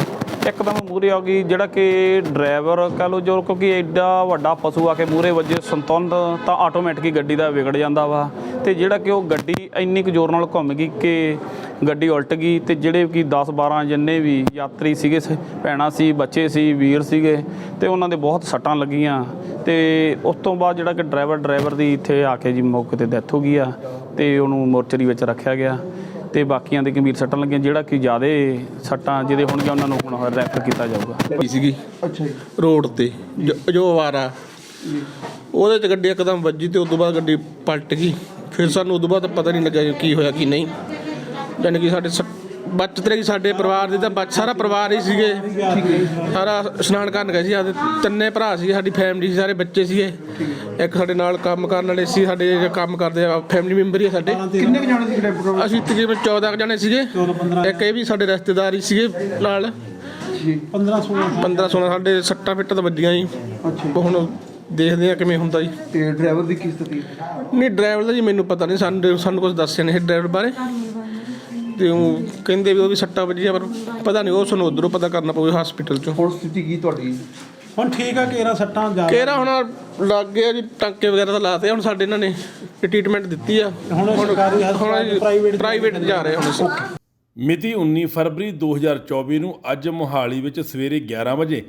ਇੱਕਦਮ ਮੂਰੇ ਆ ਗਈ, ਜਿਹੜਾ ਕਿ ਡਰਾਈਵਰ ਕਹ ਲਓ ਜੋ, ਕਿਉਂਕਿ ਐਡਾ ਵੱਡਾ ਪਸ਼ੂ ਆ ਕੇ ਮੂਰੇ ਵੱਜੇ, ਸੰਤੁਲਨ ਤਾਂ ਆਟੋਮੈਟਿਕ ਗੱਡੀ ਦਾ ਵਿਗੜ ਜਾਂਦਾ ਵਾ। ਤੇ ਜਿਹੜਾ ਕਿ ਉਹ ਗੱਡੀ ਇੰਨੀ ਕੁ ਜ਼ੋਰ ਨਾਲ ਘੁੰਮ ਗਈ ਕਿ ਗੱਡੀ ਉਲਟ ਗਈ, ਤੇ ਜਿਹੜੇ ਕਿ 10 12 ਜਿੰਨੇ ਵੀ ਯਾਤਰੀ ਸੀਗੇ, ਸ- ਭੈਣਾਂ ਸੀ, ਬੱਚੇ ਸੀ, ਵੀਰ ਸੀਗੇ, ਤੇ ਉਹਨਾਂ ਦੇ ਬਹੁਤ ਸੱਟਾਂ ਲੱਗੀਆਂ। ਤੇ ਉਸ ਤੋਂ ਬਾਅਦ ਜਿਹੜਾ ਕਿ ਡਰਾਈਵਰ ਡਰਾਈਵਰ ਦੀ ਇੱਥੇ ਆ ਕੇ ਜੀ ਮੌਕੇ ਤੇ ਡੈਥ ਹੋ ਗਈ ਆ, ਤੇ ਉਹਨੂੰ ਮੋਰਚਰੀ ਵਿੱਚ ਰੱਖਿਆ ਗਿਆ। ਤੇ ਬਾਕੀਆਂ ਦੇ ਗੰਭੀਰ ਸੱਟਾਂ ਲੱਗੀਆਂ ਜਿਹੜਾ ਕਿ ਜ਼ਿਆਦੇ ਸੱਟਾਂ ਜਿਹਦੇ ਹੋਣਗੇ ਉਹਨਾਂ ਨੂੰ ਹੁਣ ਰੈਫਰ ਕੀਤਾ ਜਾਊਗਾ।
ਸੀਗੀ
ਅੱਛਾ ਜੀ।
ਰੋਡ ਤੇ ਜੋ- ਜੋ। ਆਵਾਰਾ। ਉਹਦੇ ਚ ਗੱਡੀ ਇੱਕਦਮ ਵੱਜੀ ਤੇ ਉਸ ਤੋਂ ਬਾਅਦ ਗੱਡੀ ਪਲਟ ਗਈ। ਫਿਰ ਸਾਨੂੰ ਉਸ ਤੋਂ ਬਾਅਦ ਪਤਾ ਨਹੀਂ ਲੱਗਿਆ ਕੀ ਹੋਇਆ ਕੀ ਨਹੀਂ। ਯਾਨੀ ਕਿ ਸਾਡੇ ਸ- ਬਚਤ ਰਹੀ ਸਾਡੇ ਪਰਿਵਾਰ ਦੇ ਤਾਂ ਬਚ ਸਾਰਾ ਪਰਿਵਾਰ ਹੀ ਸੀਗੇ। ਸਾਰਾ ਇਸ਼ਨਾਨ ਕਰਨ ਗਏ ਸੀ ਸਾਡੇ ਤਿੰਨੇ ਭਰਾ ਸੀ ਸਾਡੀ ਫੈਮਿਲੀ ਸੀ ਸਾਰੇ ਬੱਚੇ ਸੀਗੇ। ਇੱਕ ਸਾਡੇ ਨਾਲ ਕੰਮ ਕਰਨ ਵਾਲੇ ਸੀ ਸਾਡੇ ਜਿਹੜੇ ਕੰਮ ਕਰਦੇ ਆ ਫੈਮਿਲੀ ਮੈਂਬਰ ਹੀ ਆ ਸਾਡੇ।
ਕਿੰਨੇ ਕੁ ਜਾਣੇ ਸੀ ਡਰਾਈਵਰ
ਅਸੀਂ ਤਕਰੀਬਨ 14 ਕੁ ਜਣੇ ਸੀਗੇ। ਇੱਕ ਇਹ ਵੀ ਸਾਡੇ ਰਿਸ਼ਤੇਦਾਰ ਹੀ ਸੀਗੇ ਨਾਲ।
15 16
15 16 ਸਾਡੇ ਸੱਟਾਂ ਫਿੱਟਾਂ ਤਾਂ ਵੱਜੀਆਂ ਜੀ। ਹੁਣ ਦੇਖਦੇ ਆ ਕਿਵੇਂ ਹੁੰਦਾ ਜੀ।
ਤੇ ਡਰਾਈਵਰ ਦੀ ਕੀ ਸਥਿਤੀ?
ਨਹੀਂ ਡਰਾਈਵਰ ਦਾ ਜੀ ਮੈਨੂੰ ਪਤਾ ਨਹੀਂ ਸਾਨੂੰ ਸਾਨੂੰ ਕੁਝ ਦੱਸਿਆ ਨਹੀਂ ਡਰਾਈਵਰ ਬਾਰੇ। ਤੇ ਉਹ ਕਹਿੰਦੇ ਵੀ ਉਹ ਵੀ ਸੱਟਾਂ ਵੱਜੀਆਂ ਪਰ ਪਤਾ ਨਹੀਂ ਉਹ ਸਾਨੂੰ ਉਧਰੋਂ ਪਤਾ ਕਰਨਾ ਪਊਗਾ ਹਸਪੀਟਲ ਚੋਂ।
ਹੁਣ ਸਥਿਤੀ ਕੀ ਤੁਹਾਡੀ? ਹੁਣ ਠੀਕ ਆ ਕੇਰਾ ਸੱਟਾਂ ਜਾ
ਕਿਹੜਾ ਹੁਣ ਲੱਗ ਗਿਆ ਜੀ ਟਾਂਕੇ ਵਗੈਰਾ ਤਾਂ ਲਾਤੇ ਹੁਣ ਸਾਡੇ ਇਹਨਾਂ ਨੇ ਟ੍ਰੀਟਮੈਂਟ ਦਿੱਤੀ ਆ।
ਹੁਣ ਸਰਕਾਰੀ ਹਸਪਤਾਲ ਚ
ਪ੍ਰਾਈਵੇਟ ਪ੍ਰਾਈਵੇਟ ਜਾ ਰਹੇ ਹੁਣ ਅਸੀਂ।
ਮਿਤੀ 19 ਫਰਵਰੀ 2024 ਨੂੰ ਅੱਜ ਮੋਹਾਲੀ ਵਿੱਚ ਸਵੇਰੇ 11 ਵਜੇ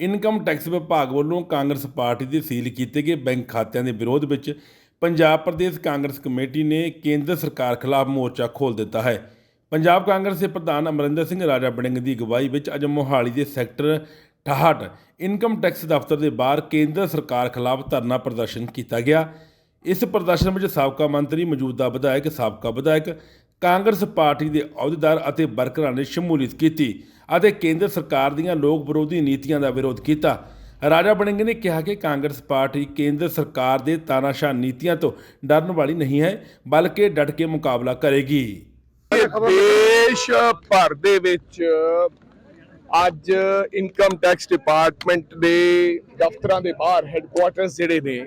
ਇਨਕਮ ਟੈਕਸ ਵਿਭਾਗ ਵੱਲੋਂ ਕਾਂਗਰਸ ਪਾਰਟੀ ਦੇ ਸੀਲ ਕੀਤੇ ਗਏ ਬੈਂਕ ਖਾਤਿਆਂ ਦੇ ਵਿਰੋਧ ਵਿੱਚ ਪੰਜਾਬ ਪ੍ਰਦੇਸ਼ ਕਾਂਗਰਸ ਕਮੇਟੀ ਨੇ ਕੇਂਦਰ ਸਰਕਾਰ ਖਿਲਾਫ ਮੋਰਚਾ ਖੋਲ੍ਹ ਦਿੱਤਾ ਹੈ। ਪੰਜਾਬ ਕਾਂਗਰਸ ਦੇ ਪ੍ਰਧਾਨ ਅਮਰਿੰਦਰ ਸਿੰਘ ਰਾਜਾ ਬੜਿੰਗ ਦੀ ਅਗਵਾਈ ਵਿੱਚ ਅੱਜ ਮੋਹਾਲੀ ਦੇ ਸੈਕਟਰ 68 ਇਨਕਮ ਟੈਕਸ ਦਫ਼ਤਰ ਦੇ ਬਾਹਰ ਕੇਂਦਰ ਸਰਕਾਰ ਖਿਲਾਫ ਧਰਨਾ ਪ੍ਰਦਰਸ਼ਨ ਕੀਤਾ ਗਿਆ। ਇਸ ਪ੍ਰਦਰਸ਼ਨ ਵਿੱਚ ਸਾਬਕਾ ਮੰਤਰੀ, ਮੌਜੂਦਾ ਵਿਧਾਇਕ, ਸਾਬਕਾ ਵਿਧਾਇਕ, ਕਾਂਗਰਸ ਪਾਰਟੀ ਦੇ ਅਹੁਦੇਦਾਰ ਅਤੇ ਵਰਕਰਾਂ ਨੇ ਸ਼ਮੂਲੀਅਤ ਕੀਤੀ ਅਤੇ ਕੇਂਦਰ ਸਰਕਾਰ ਦੀਆਂ ਲੋਕ ਵਿਰੋਧੀ ਨੀਤੀਆਂ ਦਾ ਵਿਰੋਧ ਕੀਤਾ। ਰਾਜਾ ਬੜਿੰਗ ਨੇ ਕਿਹਾ ਕਿ ਕਾਂਗਰਸ ਪਾਰਟੀ ਕੇਂਦਰ ਸਰਕਾਰ ਦੇ ਤਾਨਾਸ਼ਾਹ ਨੀਤੀਆਂ ਤੋਂ ਡਰਨ ਵਾਲੀ ਨਹੀਂ ਹੈ, ਬਲਕਿ ਡਟ ਕੇ ਮੁਕਾਬਲਾ ਕਰੇਗੀ।
ਦੇਸ਼ ਭਰ ਦੇ ਵਿੱਚ ਅੱਜ ਇਨਕਮ ਟੈਕਸ ਡਿਪਾਰਟਮੈਂਟ ਦੇ ਦਫ਼ਤਰਾਂ ਦੇ ਬਾਹਰ ਹੈੱਡਕੁਆਰਟਰਸ ਜਿਹੜੇ ਨੇ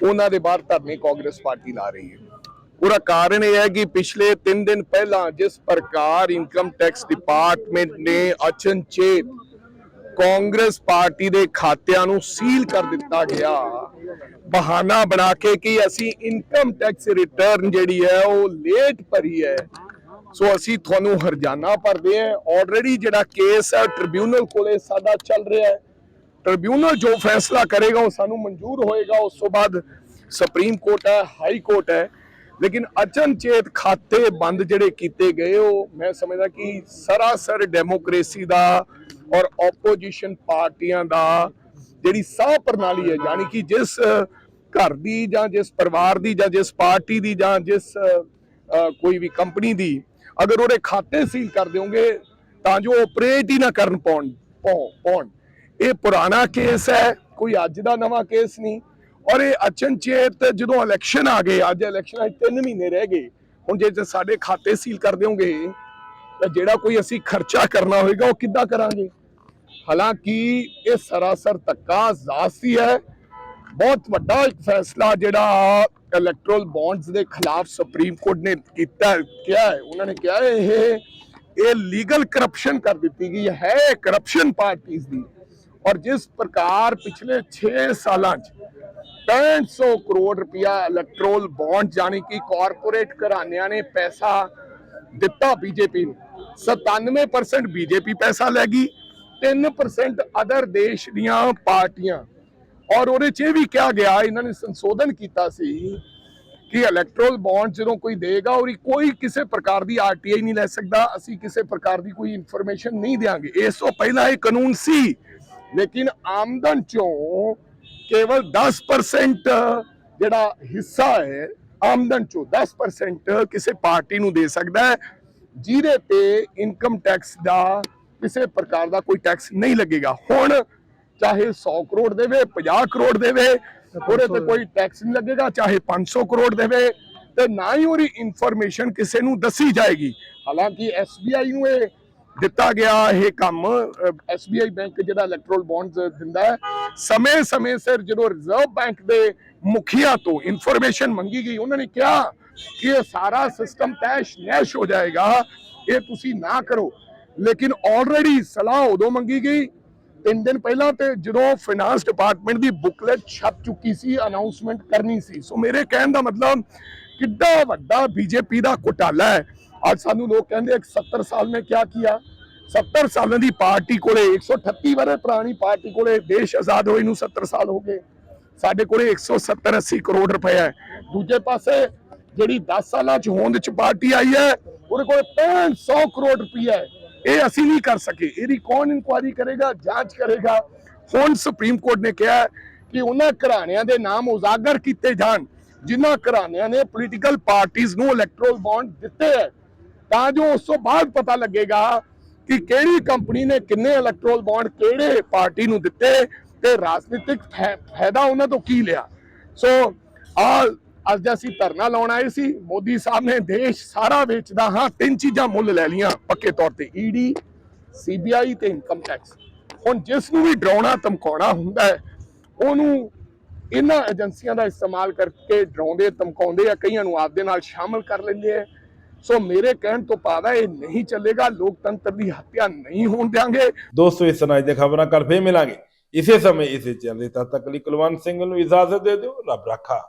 ਉਹਨਾਂ ਦੇ ਬਾਹਰ ਧਰਨੇ ਕਾਂਗਰਸ ਪਾਰਟੀ ਲਾ ਰਹੀ ਹੈ। ਉਹਦਾ ਕਾਰਨ ਇਹ ਹੈ ਕਿ ਪਿਛਲੇ 3 ਦਿਨ ਪਹਿਲਾਂ ਜਿਸ ਪ੍ਰਕਾਰ ਇਨਕਮ ਟੈਕਸ ਡਿਪਾਰਟਮੈਂਟ ਨੇ ਅਚਨਚੇਤ ਕਾਂਗਰਸ ਪਾਰਟੀ ਦੇ ਖਾਤਿਆਂ ਨੂੰ ਸੀਲ ਕਰ ਦਿੱਤਾ ਗਿਆ। ਬਹਾਨਾ ਬਣਾ ਕੇ ਕਿ ਅਸੀਂ ਇਨਕਮ ਟੈਕਸ ਰਿਟਰਨ ਜਿਹੜੀ ਹੈ, ਉਹ ਲੇਟ ਭਰੀ ਹੈ। ਸੋ ਅਸੀਂ ਤੁਹਾਨੂੰ ਹਰਜਾਨਾ ਭਰਦੇ ਹਾਂ। ਆਲਰੇਡੀ ਜਿਹੜਾ ਕੇਸ ਹੈ ਟ੍ਰਿਬਿਊਨਲ ਕੋਲੇ ਸਾਡਾ ਚੱਲ ਰਿਹਾ ਹੈ। ਟ੍ਰਿਬਿਊਨਲ ਜੋ ਫੈਸਲਾ ਕਰੇਗਾ, ਉਹ ਸਾਨੂੰ ਮਨਜ਼ੂਰ ਹੋਏਗਾ। ਉਸ ਤੋਂ ਬਾਅਦ ਸੁਪਰੀਮ ਕੋਰਟ ਹੈ ਹਾਈ ਕੋਰਟ ਹੈ। ਲੇਕਿਨ ਅਚਨਚੇਤ ਖਾਤੇ ਬੰਦ ਜਿਹੜੇ ਕੀਤੇ ਗਏ, ਉਹ ਮੈਂ ਸਮਝਦਾ ਕਿ ਸਰਾਸਰ ਡੈਮੋਕ੍ਰੇਸੀ ਦਾ ਔਰ ਆਪੋਜੀਸ਼ਨ ਪਾਰਟੀਆਂ ਦਾ ਜਿਹੜੀ ਸਾਹ ਪ੍ਰਣਾਲੀ ਹੈ, ਯਾਨੀ ਕਿ ਜਿਸ ਘਰ ਦੀ ਜਾਂ ਜਿਸ ਪਰਿਵਾਰ ਦੀ ਜਾਂ ਜਿਸ ਪਾਰਟੀ ਦੀ ਜਾਂ ਜਿਸ ਕੋਈ ਵੀ ਕੰਪਨੀ ਦੀ, ਅਗਰ ਉਹਦੇ ਖਾਤੇ ਸੀਲ ਕਰ ਦਿਓਗੇ, ਤਾਂ ਜੋ ਆਪਰੇਟ ਹੀ ਨਾ ਕਰਨ ਪਾਉਣ ਪਾਉਣ। ਇਹ ਪੁਰਾਣਾ ਕੇਸ ਹੈ, ਕੋਈ ਅੱਜ ਦਾ ਨਵਾਂ ਕੇਸ ਨਹੀਂ। ਔਰ ਇਹ ਅਚਨਚੇਤ ਜਦੋਂ ਇਲੈਕਸ਼ਨ ਆ ਗਏ, ਅੱਜ ਇਲੈਕਸ਼ਨ ਅੱਜ 3 ਮਹੀਨੇ ਰਹਿ ਗਏ, ਹੁਣ ਜੇ ਜੇ ਸਾਡੇ ਖਾਤੇ ਸੀਲ ਕਰ ਦਿਓਗੇ, ਤਾਂ ਜਿਹੜਾ ਕੋਈ ਅਸੀਂ ਖਰਚਾ ਕਰਨਾ ਹੋਏਗਾ, ਉਹ ਕਿੱਦਾਂ ਕਰਾਂਗੇ? ਹਾਲਾਂਕਿ ਇਹ ਸਰਾਸਰ ਧੱਕਾ ਜ਼ਾਸਤੀ ਹੈ ਬਹੁਤ ਵੱਡਾ ਇੱਕ ਫੈਸਲਾ ਜਿਹੜਾ ਇਲੈਕਟਰਲ ਬੌਂਡਸ ਦੇ ਖਿਲਾਫ ਸੁਪਰੀਮ ਕੋਰਟ ਨੇ ਕੀਤਾ ਕਿਹਾ ਹੈ ਉਹਨਾਂ ਨੇ ਕਿਹਾ ਹੈ ਇਹ ਇਹ ਲੀਗਲ ਕਰਪਸ਼ਨ ਕਰ ਦਿੱਤੀ ਗਈ ਹੈ ਕਰਪਸ਼ਨ ਪਾਰਟੀਆਂ ਦੀ ਔਰ ਜਿਸ ਪ੍ਰਕਾਰ ਪਿਛਲੇ 6 ਸਾਲਾਂ 'ਚ 6500 ਕਰੋੜ ਰੁਪਇਆ ਇਲੈਕਟ੍ਰੋਲ ਬੌਂਡ ਜਾਣੀ ਕਿ ਕਾਰਪੋਰੇਟ ਘਰਾਣਿਆਂ ਨੇ ਪੈਸਾ ਦਿੱਤਾ ਬੀਜੇਪੀ ਨੂੰ 97% ਬੀਜੇਪੀ ਪੈਸਾ ਲੈ ਗਈ 3% ਅਦਰ ਦੇਸ਼ ਦੀਆਂ ਪਾਰਟੀਆਂ। ਔਰ ਉਹਦੇ 'ਚ ਇਹ ਵੀ ਕਿਹਾ ਗਿਆ, ਇਹਨਾਂ ਨੇ ਸੰਸ਼ੋਧਨ ਕੀਤਾ ਸੀ ਕਿ ਇਲੈਕਟ੍ਰੋਲ ਬੌਂਡ ਜਦੋਂ ਕੋਈ ਦੇਗਾ, ਉਹਦੀ ਕੋਈ ਕਿਸੇ ਪ੍ਰਕਾਰ ਦੀ ਆਰਟੀਆਈ ਨਹੀਂ ਲੈ ਸਕਦਾ, ਅਸੀਂ ਕਿਸੇ ਪ੍ਰਕਾਰ ਦੀ ਕੋਈ ਇਨਫੋਰਮੇਸ਼ਨ ਨਹੀਂ ਦੇਵਾਂਗੇ ਇਸ ਤੋਂ ਪਹਿਲਾਂ ਇਹ ਕਾਨੂੰਨ ਸੀ, ਲੇਕਿਨ ਆਮਦਨ ਚੋਂ ਕੇਵਲ 10% ਜਿਹੜਾ ਹਿੱਸਾ ਹੈ, ਆਮਦਨ ਚੋਂ 10% ਕਿਸੇ ਪਾਰਟੀ ਨੂੰ ਦੇ ਸਕਦਾ ਹੈ, ਜਿਹਦੇ ਤੇ ਇਨਕਮ ਟੈਕਸ ਦਾ ਕਿਸੇ ਪ੍ਰਕਾਰ ਦਾ ਕੋਈ ਟੈਕਸ ਨਹੀਂ ਲੱਗੇਗਾ। ਹੁਣ ਚਾਹੇ 100 ਕਰੋੜ ਦੇਵੇ 50 ਕਰੋੜ ਦੇਵੇ, ਉਹਦੇ ਤੇ ਕੋਈ ਟੈਕਸ ਨਹੀਂ ਲੱਗੇਗਾ, ਚਾਹੇ 500 ਕਰੋੜ ਦੇਵੇ, ਤੇ ਨਾ ਹੀ ਉਹਦੀ ਇਨਫੋਰਮੇਸ਼ਨ ਕਿਸੇ ਨੂੰ ਦੱਸੀ ਜਾਏਗੀ। ਹਾਲਾਂਕਿ SBI ਨੂੰ ਇਹ ਦਿੱਤਾ ਗਿਆ ਇਹ ਕੰਮ SBI ਬੈਂਕ ਜਿਹੜਾ ਇਲੈਕਟ੍ਰੋਲ ਬੌਂਡਸ ਦਿੰਦਾ ਹੈ, ਸਮੇਂ-ਸਮੇਂ ਸਿਰ ਜਦੋਂ ਰਿਜ਼ਰਵ ਬੈਂਕ ਦੇ ਮੁਖੀਆ ਤੋਂ ਇਨਫੋਰਮੇਸ਼ਨ ਮੰਗੀ ਗਈ, ਉਹਨਾਂ ਨੇ ਕਿਹਾ ਕਿ ਇਹ ਸਾਰਾ ਸਿਸਟਮ ਤੈਸ਼ ਨੈਸ਼ ਹੋ ਜਾਏਗਾ, ਇਹ ਤੁਸੀਂ ਨਾ ਕਰੋ। ਲੇਕਿਨ ਆਲਰੇਡੀ ਸਲਾਹ ਉਦੋਂ ਮੰਗੀ ਗਈ। ਤਿੰਨ ਦਿਨ ਪਹਿਲਾਂ ਤੇ ਜਦੋਂ ਫਾਈਨਾਂਸ ਡਿਪਾਰਟਮੈਂਟ ਦੀ ਬੁੱਕਲੇਟ ਛਪ ਚੁੱਕੀ ਸੀ ਅਨਾਉਂਸਮੈਂਟ ਕਰਨੀ ਸੀ। ਸੋ ਮੇਰੇ ਕਹਿਣ ਦਾ ਮਤਲਬ ਕਿੱਡਾ ਵੱਡਾ ਬੀਜੇਪੀ ਦਾ ਘੁਟਾਲਾ ਹੈ। ਅੱਜ ਸਾਨੂੰ ਲੋਕ ਕਹਿੰਦੇ 70 ਸਾਲ ਮੈਂ ਕੀ ਕੀਤਾ 70 ਸਾਲਾਂ ਦੀ ਪਾਰਟੀ ਕੋਲੇ 138 ਵਰੇ ਪੁਰਾਣੀ ਪਾਰਟੀ ਕੋਲੇ ਦੇਸ਼ ਆਜ਼ਾਦ ਹੋਏ ਨੂੰ 70 ਸਾਲ ਹੋ ਗਏ। ਸਾਡੇ ਕੋਲੇ 170 80 ਕਰੋੜ ਰੁਪਏ ਹੈ। ਦੂਜੇ ਪਾਸੇ ਜਿਹੜੀ 10 ਸਾਲਾਂ ਚ ਹੋਂਦ ਚ ਪਾਰਟੀ ਆਈ ਹੈ, ਉਹਦੇ ਕੋਲੇ 500 ਕਰੋੜ ਰੁਪਏ ਹੈ। ਇਹ ਅਸੀਂ ਨਹੀਂ ਕਰ ਸਕੇ। ਇਹਦੀ ਕੌਣ ਇਨਕੁਆਇਰੀ ਕਰੇਗਾ, ਜਾਂਚ ਕਰੇਗਾ? ਹੁਣ ਸੁਪਰੀਮ ਕੋਰਟ ਨੇ ਕਿਹਾ ਕਿ ਉਹਨਾਂ ਘਰਾਣਿਆਂ ਦੇ ਨਾਮ ਉਜਾਗਰ ਕੀਤੇ ਜਾਣ, ਜਿਨ੍ਹਾਂ ਘਰਾਣਿਆਂ ਨੇ ਪੋਲੀਟੀਕਲ ਪਾਰਟੀਆਂ ਨੂੰ ਇਲੈਕਟ੍ਰੋਲ ਬੌਂਡ ਦਿੱਤੇ ਹੈ। ਤਾਂ ਜੋ ਉਸ ਤੋਂ ਬਾਅਦ ਪਤਾ ਲੱਗੇਗਾ ਕਿ ਕਿਹੜੀ ਕੰਪਨੀ ਨੇ ਕਿੰਨੇ ਇਲੈਕਟ੍ਰੋਲ ਬੌਂਡ ਕਿਹੜੇ ਪਾਰਟੀ ਨੂੰ ਦਿੱਤੇ ਤੇ ਰਾਜਨੀਤਿਕ ਫਾਇਦਾ ਉਹਨਾਂ ਤੋਂ ਕੀ ਲਿਆ। ਸੋ ਆਲ ਅੱਜ ਅਸੀਂ ਧਰਨਾ ਲਾਉਣ ਆਏ ਸੀ, ਮੋਦੀ ਸਾਹਿਬ ਨੇ ਦੇਸ਼ ਸਾਰਾ ਵੇਚਦਾ ਹਾਂ, ਤਿੰਨ ਚੀਜ਼ਾਂ ਮੁੱਲ ਲੈ ਲੀਆਂ ਪੱਕੇ ਤੌਰ ਤੇ ਈਡੀ ਸੀਬੀਆਈ ਤੇ ਇਨਕਮ ਟੈਕਸ ਹੁਣ ਜਿਸ ਨੂੰ ਵੀ ਡਰਾਉਣਾ, ਧਮਕਾਉਣਾ ਹੁੰਦਾ ਹੈ, ਉਹਨੂੰ ਇਹਨਾਂ ਏਜੰਸੀਆਂ ਦਾ ਇਸਤੇਮਾਲ ਕਰਕੇ ਡਰਾਉਂਦੇ, ਧਮਕਾਉਂਦੇ ਆ, ਕਈਆਂ ਨੂੰ ਆਪਦੇ ਨਾਲ ਸ਼ਾਮਲ ਕਰ ਲੈਂਦੇ ਆ। ਸੋ ਮੇਰੇ ਕਹਿਣ ਤੋਂ ਭਾਵ ਇਹ ਨਹੀਂ ਚੱਲੇਗਾ, ਲੋਕਤੰਤਰ ਦੀ ਹੱਤਿਆ ਨਹੀਂ ਹੋਣ ਦਿਆਂਗੇ।
ਦੋਸਤੋ, ਇਸ ਤਰ੍ਹਾਂ ਦੀਆਂ ਖਬਰਾਂ ਕਰ ਫੇਰ ਮਿਲਾਂਗੇ। ਇਸੇ ਸਮੇਂ, ਇਸੇ ਚੈਨਲ ਤੇ ਤਦ ਤੱਕ ਲਈ ਕੁਲਵੰਤ ਸਿੰਘ ਨੂੰ ਇਜਾਜ਼ਤ ਦੇ ਦਿਓ, ਰੱਬ ਰਾਖਾ।